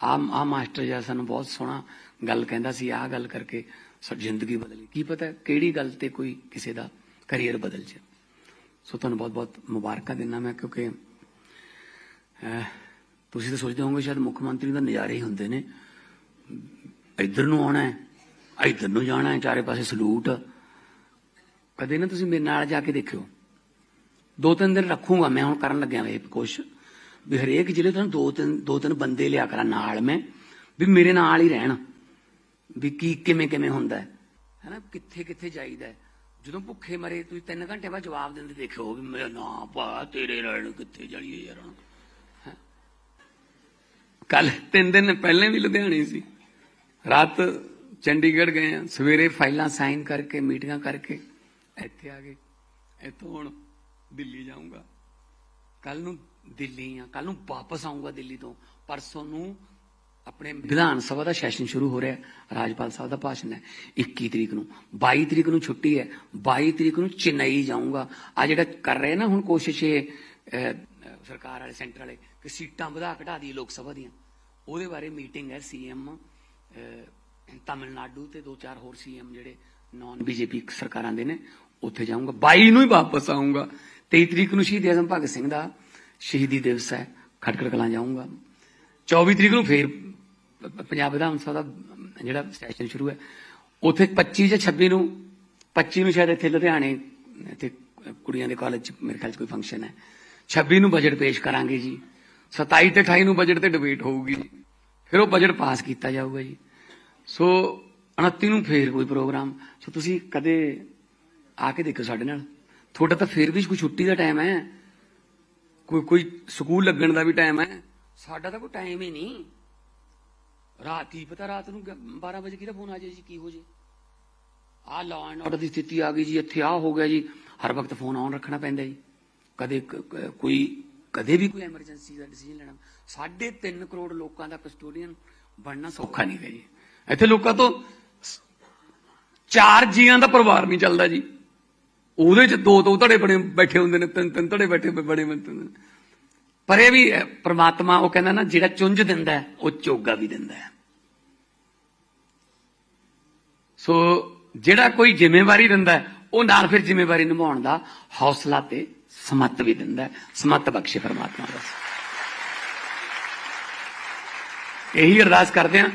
Speaker 1: ਆਹ ਆਹ ਮਾਸਟਰ ਜਿਹਾ ਸਾਨੂੰ ਬਹੁਤ ਸੋਹਣਾ ਗੱਲ ਕਹਿੰਦਾ ਸੀ, ਆਹ ਗੱਲ ਕਰਕੇ ਸਾਡੀ ਜ਼ਿੰਦਗੀ ਬਦਲੀ। ਕੀ ਪਤਾ ਕਿਹੜੀ ਗੱਲ ਤੇ ਕੋਈ ਕਿਸੇ ਦਾ ਕੈਰੀਅਰ ਬਦਲ ਜਾ ਸੋ ਤੁਹਾਨੂੰ ਬਹੁਤ ਬਹੁਤ ਮੁਬਾਰਕਾਂ ਦਿੰਦਾ ਮੈਂ, ਕਿਉਂਕਿ ਤੁਸੀਂ ਤਾਂ ਸੋਚਦੇ ਹੋਵੋਗੇ ਸ਼ਾਇਦ ਮੁੱਖ ਮੰਤਰੀ ਦਾ ਨਜ਼ਾਰੇ ਹੀ ਹੁੰਦੇ ਨੇ। ਇੱਧਰ ਨੂੰ ਆਉਣਾ ਹੈ। ਇਧਰ ਨੂੰ ਜਾਣਾ ਹੈ, ਚਾਰੇ ਪਾਸੇ ਸਲੂਟ। ਕਦੇ ਨਾ ਤੁਸੀਂ ਮੇਰੇ ਨਾਲ ਜਾ ਕੇ ਦੇਖਿਓ। ਦੋ ਤਿੰਨ ਦਿਨ ਰੱਖੂਗਾ, ਮੈਂ ਹੁਣ ਕਰਨ ਲੱਗਿਆ ਇਹ ਕੋਸ਼ਿਸ਼ ਵੀ ਹਰੇਕ ਜ਼ਿਲ੍ਹੇ ਤੋਂ ਦੋ ਤਿੰਨ ਦੋ ਤਿੰਨ ਬੰਦੇ ਲਿਆ ਕਰਾਂ ਨਾਲ ਮੈਂ, ਵੀ ਮੇਰੇ ਨਾਲ ਹੀ ਰਹਿਣ। ਵੀ ਕੀ, ਕਿਵੇਂ ਕਿਵੇਂ ਹੁੰਦਾ ਹੈ। ਹੈਨਾ, ਕਿੱਥੇ ਕਿੱਥੇ ਜਾਈਦਾ ਜਦੋਂ ਭੁੱਖੇ ਮਰੇ, ਤੁਸੀਂ 3 ਘੰਟੇ ਬਾਅਦ ਜਵਾਬ ਦਿੰਦੇ ਦੇਖਿਓ ਵੀ ਮੇਰਾ ਨਾ ਭਾ ਤੇਰੇ ਨਾਲ ਕਿੱਥੇ ਜਾਈਏ ਯਾਰ ਕੱਲ ਤਿੰਨ ਦਿਨ ਪਹਿਲਾਂ ਵੀ ਲੁਧਿਆਣੇ ਸੀ। ਰਾਤ ਚੰਡੀਗੜ੍ਹ ਗਏ ਆ, ਸਵੇਰੇ ਫਾਈਲਾਂ ਸਾਈਨ ਕਰਕੇ, ਮੀਟਿੰਗਾਂ ਕਰਕੇ, ਇੱਥੇ ਆ ਗਏ। ਇੱਥੋਂ ਹੁਣ ਦਿੱਲੀ ਜਾਊਂਗਾ। ਕੱਲ ਨੂੰ ਦਿੱਲੀ ਆ ਕੱਲ ਨੂੰ ਵਾਪਸ ਆਊਂਗਾ ਦਿੱਲੀ ਤੋਂ। ਪਰਸੋਂ ਨੂੰ ਆਪਣੇ ਵਿਧਾਨ ਸਭਾ ਦਾ ਸੈਸ਼ਨ ਸ਼ੁਰੂ ਹੋ ਰਿਹਾ ਰਾਜਪਾਲ ਸਾਹਿਬ ਦਾ ਭਾਸ਼ਣ ਹੈ। 21 ਤਰੀਕ ਨੂੰ 22 ਤਰੀਕ ਨੂੰ ਛੁੱਟੀ ਹੈ 22 ਤਰੀਕ ਨੂੰ ਚੇਨਈ ਜਾਊਂਗਾ। ਆ ਜਿਹੜਾ ਕਰ ਰਹੇ ਨਾ ਹੁਣ ਕੋਸ਼ਿਸ਼ ਇਹ ਸਰਕਾਰ ਵਾਲੇ, ਸੈਂਟਰ ਵਾਲੇ, ਕਿ ਸੀਟਾਂ ਵਧਾ ਘਟਾ ਦੀ ਲੋਕ ਸਭਾ ਦੀਆਂ। ਉਹਦੇ ਬਾਰੇ ਮੀਟਿੰਗ ਹੈ ਸੀਐਮ ਤਾਮਿਲਨਾਡੂ ਤੇ ਦੋ ਚਾਰ ਹੋਰ ਸੀਐਮ ਜਿਹੜੇ ਨਾਨ ਬੀਜੇਪੀ ਸਰਕਾਰਾਂ ਦੇ ਨੇ, ਉੱਥੇ ਜਾਊਂਗਾ। 22 ਨੂੰ ਹੀ ਵਾਪਸ ਆਊਂਗਾ। 23 ਤਰੀਕ ਨੂੰ ਸ਼ਹੀਦ ਆਜ਼ਮ ਭਗਤ ਸਿੰਘ ਦਾ ਸ਼ਹੀਦੀ ਦਿਵਸ ਹੈ। ਖਟਕੜ ਕਲਾਂ ਜਾਊਂਗਾ। 24 ਤਰੀਕ ਨੂੰ ਫੇਰ ਪੰਜਾਬ ਵਿਧਾਨ ਸਭਾ ਦਾ ਜਿਹੜਾ ਸੈਸ਼ਨ ਸ਼ੁਰੂ ਹੈ। ਉੱਥੇ 25 ਜਾਂ 26 ਨੂੰ 25 ਨੂੰ ਸ਼ਾਇਦ ਇੱਥੇ ਲੁਧਿਆਣੇ, ਇੱਥੇ ਕੁੜੀਆਂ ਦੇ ਕਾਲਜ ਚ ਮੇਰੇ ਖਿਆਲ ਚ ਕੋਈ ਫੰਕਸ਼ਨ ਹੈ। 26 ਨੂੰ ਬਜਟ ਪੇਸ਼ ਕਰਾਂਗੇ ਜੀ। 27 ਤੇ 28 ਨੂੰ ਬਜਟ ਤੇ ਡਿਬੇਟ ਹੋਊਗੀ ਫਿਰ ਉਹ ਬਜਟ ਪਾਸ ਕੀਤਾ ਜਾਊਗਾ ਜੀ। ਸੋ 29 ਨੂੰ ਫੇਰ ਕੋਈ ਪ੍ਰੋਗਰਾਮ। ਸੋ ਤੁਸੀਂ ਕਦੇ ਆ ਕੇ ਦੇਖੋ ਸਾਡੇ ਨਾਲ। ਤੁਹਾਡਾ ਤਾਂ ਫੇਰ ਵੀ ਕੋਈ ਛੁੱਟੀ ਦਾ ਟਾਈਮ ਹੈ। ਕੋਈ ਕੋਈ ਸਕੂਲ ਲੱਗਣ ਦਾ ਵੀ ਟਾਈਮ ਹੈ। ਸਾਡਾ ਤਾਂ ਕੋਈ ਟਾਈਮ ਹੀ ਨਹੀਂ। ਰਾਤ ਕੀ ਪਤਾ ਰਾਤ ਨੂੰ 12 ਵਜੇ ਕਿਹਦਾ ਫੋਨ ਆ ਜਾਏ ਜੀ, ਕੀ ਹੋ ਜੇ ਆ ਲਾਅ ਐਂਡ ਆਰਡਰ ਦੀ ਸਥਿਤੀ ਆ ਗਈ ਜੀ, ਇੱਥੇ ਆ ਹੋ ਗਿਆ ਜੀ। ਹਰ ਵਕਤ ਫੋਨ ਆਨ ਰੱਖਣਾ ਪੈਂਦਾ ਜੀ। ਕਦੇ ਕੋਈ, ਕਦੇ ਵੀ ਕੋਈ ਐਮਰਜੈਂਸੀ ਦਾ ਡਿਸੀਜਨ ਲੈਣਾ। ਸਾਢੇ 3 ਕਰੋੜ ਲੋਕਾਂ ਦਾ ਕਸਟੋਡੀਅਨ ਬਣਨਾ ਸੌਖਾ ਨਹੀਂ ਹੈ ਜੀ। ਇੱਥੇ ਲੋਕਾਂ ਤੋਂ ਚਾਰ ਜੀਆਂ ਦਾ ਪਰਿਵਾਰ ਨਹੀਂ ਚੱਲਦਾ ਜੀ। ਉਹਦੇ ਚ ਦੋ ਦੋ ਧੜੇ ਬਣੇ ਬੈਠੇ ਹੁੰਦੇ ਨੇ ਤਿੰਨ ਤਿੰਨ ਧੜੇ ਬੈਠੇ ਬਣੇ ਹੁੰਦੇ ਨੇ। ਪਰ ਇਹ ਵੀ ਹੈ, ਪ੍ਰਮਾਤਮਾ ਉਹ ਕਹਿੰਦਾ ਨਾ ਜਿਹੜਾ ਚੁੰਝ ਦਿੰਦਾ ਉਹ ਚੋਗਾ ਵੀ ਦਿੰਦਾ ਸੋ ਜਿਹੜਾ ਕੋਈ ਜ਼ਿੰਮੇਵਾਰੀ ਦਿੰਦਾ ਉਹ ਨਾਲ ਫਿਰ ਜ਼ਿੰਮੇਵਾਰੀ ਨਿਭਾਉਣ ਦਾ ਹੌਸਲਾ ਤੇ ਸਮੱਤ ਵੀ ਦਿੰਦਾ ਹੈ। ਸਮੱਤ ਬਖਸ਼ੇ ਪ੍ਰਮਾਤਮਾ ਦਾ। ਇਹੀ ਅਰਦਾਸ ਕਰਦੇ ਆ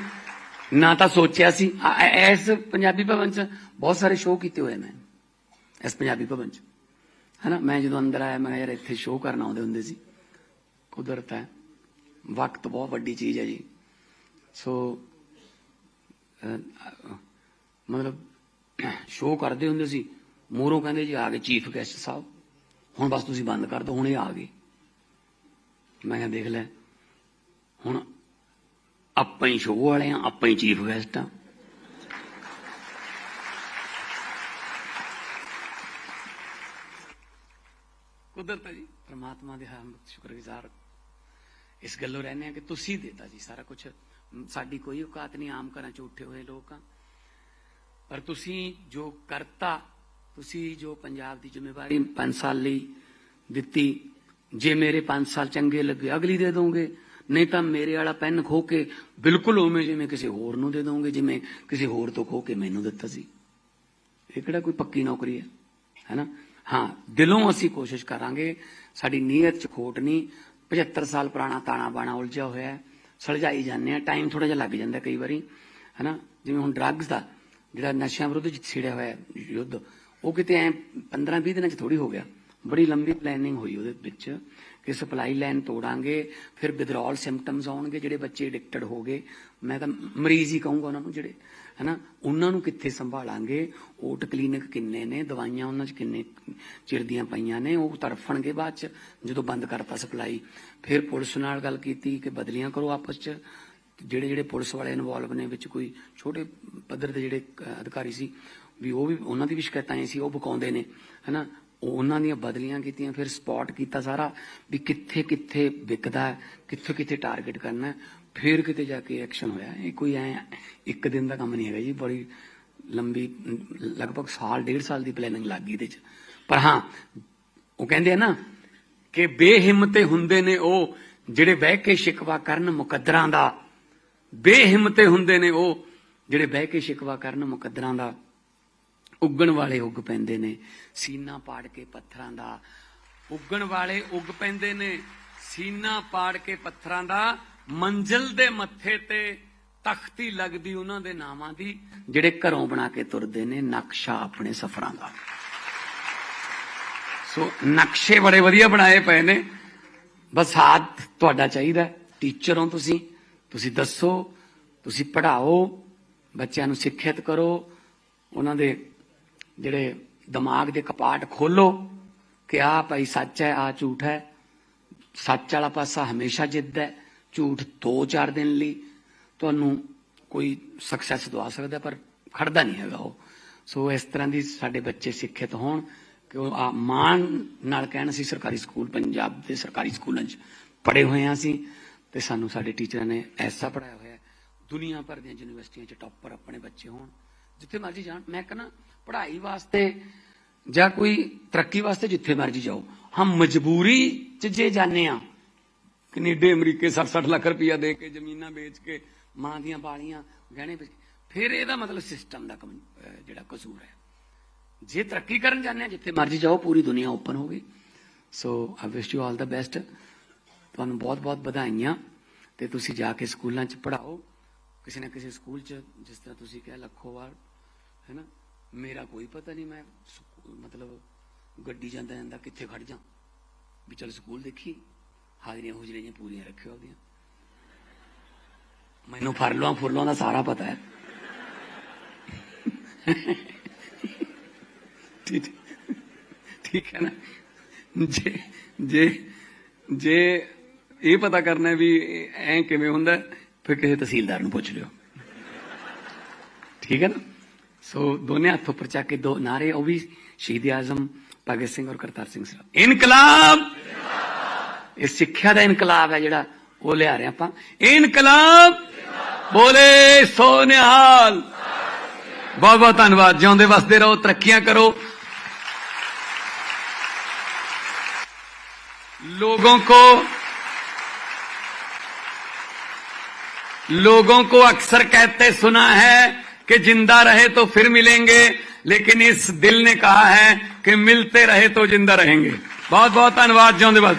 Speaker 1: ਨਾ ਤਾਂ ਸੋਚਿਆ ਸੀ। ਆ- ਇਸ ਪੰਜਾਬੀ ਭਵਨ ਚ ਬਹੁਤ ਸਾਰੇ ਸ਼ੋਅ ਕੀਤੇ ਹੋਏ ਮੈਂ ਇਸ ਪੰਜਾਬੀ ਭਵਨ ਚ। ਹਨਾ? ਮੈਂ ਜਦੋਂ ਅੰਦਰ ਆਇਆ, ਮੈਂ ਕਿਹਾ ਯਾਰ ਇੱਥੇ ਸ਼ੋਅ ਕਰਨ ਆਉਂਦੇ ਹੁੰਦੇ ਸੀ। ਕੁਦਰਤ ਹੈ। ਵਕਤ ਬਹੁਤ ਵੱਡੀ ਚੀਜ਼ ਹੈ ਜੀ। ਸੋ ਮਤਲਬ ਸ਼ੋਅ ਕਰਦੇ ਹੁੰਦੇ ਸੀ। ਮੂਹਰੋਂ ਕਹਿੰਦੇ ਜੀ, ਆ ਗਏ ਚੀਫ ਗੈਸਟ ਸਾਹਿਬ। ਹੁਣ ਬਸ ਤੁਸੀਂ ਬੰਦ ਕਰ ਦਿਓ, ਹੁਣ ਇਹ ਆ ਗਏ। ਮੈਂ ਕਿਹਾ, ਦੇਖ ਲੈ। ਹੁਣ ਆਪਾਂ ਹੀ ਸ਼ੋਅ ਵਾਲੇ ਆ, ਆਪਾਂ ਹੀ ਚੀਫ ਗੈਸਟ ਆ। ਕੁਦਰਤ ਹੈ ਜੀ, ਪ੍ਰਮਾਤਮਾ ਦੇ ਹਮਦ ਸ਼ੁਕਰਗੁਜ਼ਾਰ। ਇਸ ਗੱਲੋਂ ਰਹਿੰਦੇ ਆ ਕਿ ਤੁਸੀਂ ਦੇਤਾ ਜੀ ਸਾਰਾ ਕੁਝ ਸਾਡੀ ਕੋਈ ਔਕਾਤ ਨਹੀਂ, ਆਮ ਘਰਾਂ ਚ ਉੱਠੇ ਹੋਏ ਲੋਕ ਆ। ਪਰ ਤੁਸੀਂ ਜੋ ਕਰਤਾ, ਤੁਸੀਂ ਜੋ ਪੰਜਾਬ ਦੀ ਜ਼ਿੰਮੇਵਾਰੀ 5 ਸਾਲ ਲਈ ਦਿੱਤੀ, ਜੇ ਮੇਰੇ 5 ਸਾਲ ਚੰਗੇ ਲੱਗੇ, ਅਗਲੀ ਦੇ ਦੋਗੇ। ਨਹੀਂ ਤਾਂ ਮੇਰੇ ਵਾਲਾ ਪੈਨ ਖੋ ਕੇ ਬਿਲਕੁਲ ਉਵੇਂ ਜਿਵੇਂ ਕਿਸੇ ਹੋਰ ਨੂੰ ਦੇ ਦੋਗੇ, ਜਿਵੇਂ ਕਿਸੇ ਹੋਰ ਤੋਂ ਖੋ ਕੇ ਮੈਨੂੰ ਦਿੱਤਾ ਸੀ। ਇਹ ਕਿਹੜਾ ਕੋਈ ਪੱਕੀ ਨੌਕਰੀ ਹੈ? ਹੈਨਾ? ਹਾਂ, ਦਿਲੋਂ ਅਸੀਂ ਕੋਸ਼ਿਸ਼ ਕਰਾਂਗੇ, ਸਾਡੀ ਨੀਅਤ ਚ ਖੋਟ ਨਹੀਂ 75 ਸਾਲ ਪੁਰਾਣਾ ਤਾਣਾ ਬਾਣਾ ਉਲਝਿਆ ਹੋਇਆ ਹੈ, ਸੁਲਝਾਈ ਜਾਂਦੇ ਆ ਟਾਈਮ ਥੋੜਾ ਜਿਹਾ ਲੱਗ ਜਾਂਦਾ ਕਈ ਵਾਰੀ, ਹੈਨਾ? ਜਿਵੇਂ ਹੁਣ ਡਰੱਗਸ ਦਾ, ਜਿਹੜਾ ਨਸ਼ਿਆਂ ਵਿਰੁੱਧ ਜਿ- ਛਿੜਿਆ ਹੋਇਆ ਯੁੱਧ, ਉਹ ਕਿਤੇ ਐ 15 20 ਦਿਨਾਂ ਚ ਥੋੜੀ ਹੋ ਗਿਆ। ਬੜੀ ਲੰਬੀ ਪਲੈਨਿੰਗ ਹੋਈ ਉਹਦੇ ਵਿੱਚ। ਕਿ ਸਪਲਾਈ ਲਾਈਨ ਤੋੜਾਂਗੇ, ਫਿਰ ਵਿਦਰੋਲ ਸਿੰਪਟਮਸ ਆਉਣਗੇ ਜਿਹੜੇ ਬੱਚੇ ਐਡਿਕਟਡ ਹੋ ਗਏ। ਮੈਂ ਤਾਂ ਮਰੀਜ਼ ਹੀ ਕਹੂੰਗਾ ਉਹਨਾਂ ਨੂੰ ਜਿਹੜੇ, ਹਨਾ, ਉਹਨਾਂ ਨੂੰ ਕਿੱਥੇ ਸੰਭਾਲਾਂਗੇ ਓਟ ਕਲੀਨਿਕ ਕਿੰਨੇ ਨੇ, ਦਵਾਈਆਂ ਉਹਨਾਂ 'ਚ ਕਿੰਨੇ ਚਿਰ ਦੀਆਂ ਪਈਆਂ ਨੇ, ਉਹ ਤਰਫਣਗੇ ਬਾਅਦ 'ਚ, ਜਦੋਂ ਬੰਦ ਕਰਤਾ ਸਪਲਾਈ। ਫਿਰ ਪੁਲਿਸ ਨਾਲ ਗੱਲ ਕੀਤੀ ਕਿ ਬਦਲੀਆਂ ਕਰੋ ਆਪਸ 'ਚ। ਜਿਹੜੇ ਜਿਹੜੇ ਪੁਲਿਸ ਵਾਲੇ ਇਨਵੋਲਵ ਨੇ, ਵਿੱਚ ਕੋਈ ਛੋਟੇ ਪੱਧਰ ਦੇ ਜਿਹੜੇ ਅਧਿਕਾਰੀ ਸੀ, ਵੀ ਉਹ ਵੀ, ਉਹਨਾਂ ਦੀ ਵੀ ਸ਼ਿਕਾਇਤਾਂ ਆਈ ਸੀ, ਉਹ ਬਕਾਉਂਦੇ ਨੇ, ਹਨਾ। ਉਹ ਉਹਨਾਂ ਦੀਆਂ ਬਦਲੀਆਂ ਕੀਤੀਆਂ, ਫਿਰ ਸਪੌਟ ਕੀਤਾ ਸਾਰਾ ਵੀ ਕਿੱਥੇ ਕਿੱਥੇ ਵਿਕਦਾ ਹੈ, ਕਿੱਥੇ ਕਿੱਥੇ ਟਾਰਗੇਟ ਕਰਨਾ ਹੈ, ਫਿਰ ਕਿਤੇ ਜਾ ਕੇ ਐਕਸ਼ਨ ਹੋਇਆ। ਇਹ ਕੋਈ ਐ ਇੱਕ ਦਿਨ ਦਾ ਕੰਮ ਨਹੀਂ ਹੈਗਾ ਜੀ, ਬੜੀ ਲੰਬੀ, ਲਗਭਗ ਸਾਲ, ਡੇਢ ਸਾਲ ਦੀ ਪਲੈਨਿੰਗ ਲੱਗ ਗਈ ਇਹਦੇ ਚ। ਪਰ ਹਾਂ, ਉਹ ਕਹਿੰਦੇ ਆ ਨਾ ਕਿ ਬੇਹਿੰਮਤੇ ਹੁੰਦੇ ਨੇ ਉਹ ਜਿਹੜੇ ਬਹਿ ਕੇ ਸ਼ਿਕਵਾ ਕਰਨ ਮੁਕੱਦਰਾਂ ਦਾ। ਬੇਹਿੰਮਤੇ ਹੁੰਦੇ ਨੇ ਉਹ ਜਿਹੜੇ ਬਹਿ ਕੇ ਸ਼ਿਕਵਾ ਕਰਨ ਮੁਕੱਦਰਾਂ ਦਾ। ਉੱਗਣ ਵਾਲੇ ਉੱਗ ਪੈਂਦੇ ਨੇ। ਸੀਨਾ ਪਾੜ ਕੇ ਪੱਥਰਾਂ ਦਾ ਉੱਗਣ ਵਾਲੇ ਉੱਗ ਪੈਂਦੇ ਨੇ। ਸੀਨਾ ਪਾੜ ਕੇ ਪੱਥਰਾਂ ਦਾ ਮੰਜ਼ਿਲ ਦੇ ਮੱਥੇ ਤੇ ਤਖਤੀ ਲੱਗਦੀ ਉਹਨਾਂ ਦੇ ਨਾਵਾਂ ਦੀ, ਜਿਹੜੇ ਘਰੋਂ ਬਣਾ ਕੇ ਤੁਰਦੇ ਨੇ ਨਕਸ਼ਾ ਆਪਣੇ ਸਫ਼ਰਾਂ ਦਾ। ਸੋ ਨਕਸ਼ੇ ਬੜੇ ਵਧੀਆ ਬਣਾਏ ਪਏ ਨੇ। ਬਸ ਸਾਥ ਤੁਹਾਡਾ ਚਾਹੀਦਾ। ਟੀਚਰ ਹੋ ਤੁਸੀਂ ਤੁਸੀਂ ਦੱਸੋ, ਤੁਸੀਂ ਪੜ੍ਹਾਓ, ਬੱਚਿਆਂ ਨੂੰ ਸਿੱਖਿਅਤ ਕਰੋ, ਉਹਨਾਂ ਦੇ ਜਿਹੜੇ ਦਿਮਾਗ ਦੇ ਕਪਾਟ ਖੋਲੋ ਕਿ ਆਹ ਭਾਈ ਸੱਚ ਹੈ ਆ ਝੂਠ ਹੈ। ਸੱਚ ਵਾਲਾ ਪਾਸਾ ਹਮੇਸ਼ਾ ਜਿੱਦ ਹੈ। ਝੂਠ 2-4 ਦਿਨ ਲਈ ਤੁਹਾਨੂੰ ਕੋਈ ਸਕਸੈਸ ਦਵਾ ਸਕਦਾ, ਪਰ ਖੜਦਾ ਨਹੀਂ ਹੈਗਾ ਉਹ। ਸੋ ਇਸ ਤਰ੍ਹਾਂ ਦੀ ਸਾਡੇ ਬੱਚੇ ਸਿੱਖਿਅਤ ਹੋਣ ਕਿ ਉਹ ਮਾਣ ਨਾਲ ਕਹਿਣ, ਅਸੀਂ ਸਰਕਾਰੀ ਸਕੂਲ, ਪੰਜਾਬ ਦੇ ਸਰਕਾਰੀ ਸਕੂਲਾਂ 'ਚ ਪੜ੍ਹੇ ਹੋਏ ਹਾਂ ਅਸੀਂ ਤੇ ਸਾਨੂੰ ਸਾਡੇ ਟੀਚਰਾਂ ਨੇ ਐਸਾ ਪੜਾਇਆ ਹੋਇਆ ਹੈ। ਦੁਨੀਆ ਭਰ ਦੀਆਂ ਯੂਨੀਵਰਸਿਟੀਆਂ 'ਚ ਟੌਪਰ ਆਪਣੇ ਬੱਚੇ ਹੋਣ। ਜਿੱਥੇ ਮਰਜ਼ੀ ਜਾਣ। ਮੈਂ ਕਹਿੰਦਾ, ਪੜ੍ਹਾਈ ਵਾਸਤੇ ਜਾਂ ਕੋਈ ਤਰੱਕੀ ਵਾਸਤੇ ਜਿੱਥੇ ਮਰਜ਼ੀ ਜਾਓ। ਹਾਂ ਮਜਬੂਰੀ 'ਚ ਜੇ ਜਾਂਦੇ ਆ ਕੈਨੇਡਾ, ਅਮਰੀਕੇ 60-60 ਲੱਖ ਰੁਪਇਆ ਦੇ ਕੇ, ਜ਼ਮੀਨਾਂ ਵੇਚ ਕੇ, ਮਾਂ ਦੀਆਂ ਬਾਲੀਆਂ, ਗਹਿਣੇ ਵੇਚ ਫਿਰ ਇਹਦਾ ਮਤਲਬ ਸਿਸਟਮ ਦਾ ਜਿਹੜਾ ਕਸੂਰ ਹੈ। ਜੇ ਤਰੱਕੀ ਕਰਨ ਜਾਂਦੇ ਆ ਜਿੱਥੇ ਮਰਜ਼ੀ ਜਾਓ, ਪੂਰੀ ਦੁਨੀਆ ਓਪਨ ਹੋ ਗਈ ਸੋ ਆਈ wish you all the best ਤੁਹਾਨੂੰ ਬਹੁਤ-ਬਹੁਤ ਵਧਾਈਆਂ। ਤੇ ਤੁਸੀਂ ਜਾ ਕੇ ਸਕੂਲਾਂ 'ਚ ਪੜ੍ਹਾਓ। ਕਿਸੇ ਨਾ ਕਿਸੇ ਸਕੂਲ 'ਚ, ਜਿਸ ਤਰ੍ਹਾਂ ਤੁਸੀਂ ਕਿਹਾ ਲੱਖੋਵਾਲ ਹੈ ਨਾ? ਮੇਰਾ ਕੋਈ ਪਤਾ ਨਹੀਂ ਮੈਂ ਸਕੂ- ਮਤਲਬ ਗੱਡੀ ਜਾਂਦਾ ਜਾਂਦਾ ਕਿੱਥੇ ਖੜ ਜਾ ਵੀ ਚਲ ਸਕੂਲ ਦੇਖੀ। ਹਾਜ਼ਰੀਆਂ ਹੁਜਰੀਆਂ ਪੂਰੀਆਂ ਰੱਖਿਓ ਉਹਦੀਆਂ। ਮੈਨੂੰ ਫਰਲੋਆਂ ਫੁਰਲੋਆਂ ਦਾ ਸਾਰਾ ਪਤਾ ਹੈ। ਠੀਕ ਠੀਕ ਹੈ ਨਾ? ਜੇ ਜੇ ਜੇ ਇਹ ਪਤਾ ਕਰਨਾ ਵੀ ਐ ਕਿਵੇਂ ਹੁੰਦਾ, ਫਿਰ ਕਿਸੇ ਤਹਿਸੀਲਦਾਰ ਨੂੰ ਪੁੱਛ ਲਿਓ। ਠੀਕ ਹੈ ਨਾ? ਸੋ ਦੋਨੇ ਹੱਥ ਉੱਪਰ ਚੱਕ ਕੇ ਦੋ ਨਾਰੇ ਉਹ ਵੀ ਸ਼ਹੀਦ ਆਜ਼ਮ ਭਗਤ ਸਿੰਘ ਔਰ ਕਰਤਾਰ ਸਿੰਘ ਸਰਾਭਾ ਇਨਕਲਾਬ ਇਹ ਸਿੱਖਿਆ ਦਾ ਇਨਕਲਾਬ ਹੈ ਜਿਹੜਾ ਉਹ ਲਿਆ ਰਹੇ ਆਪਾਂ ਇਨਕਲਾਬ ਬੋਲੇ ਸੋ ਨਿਹਾਲ ਬਹੁਤ ਬਹੁਤ ਧੰਨਵਾਦ ਜਿਉਂਦੇ ਵਸਦੇ ਰਹੋ ਤਰੱਕੀਆਂ ਕਰੋ लोगों को लोगों को अक्सर कहते सुना है कि जिंदा रहे तो फिर मिलेंगे लेकिन इस दिल ने कहा है कि मिलते रहे तो जिंदा रहेंगे बहुत बहुत ਧੰਨਵਾਦ ਜਿਉਂਦੇ ਬਸ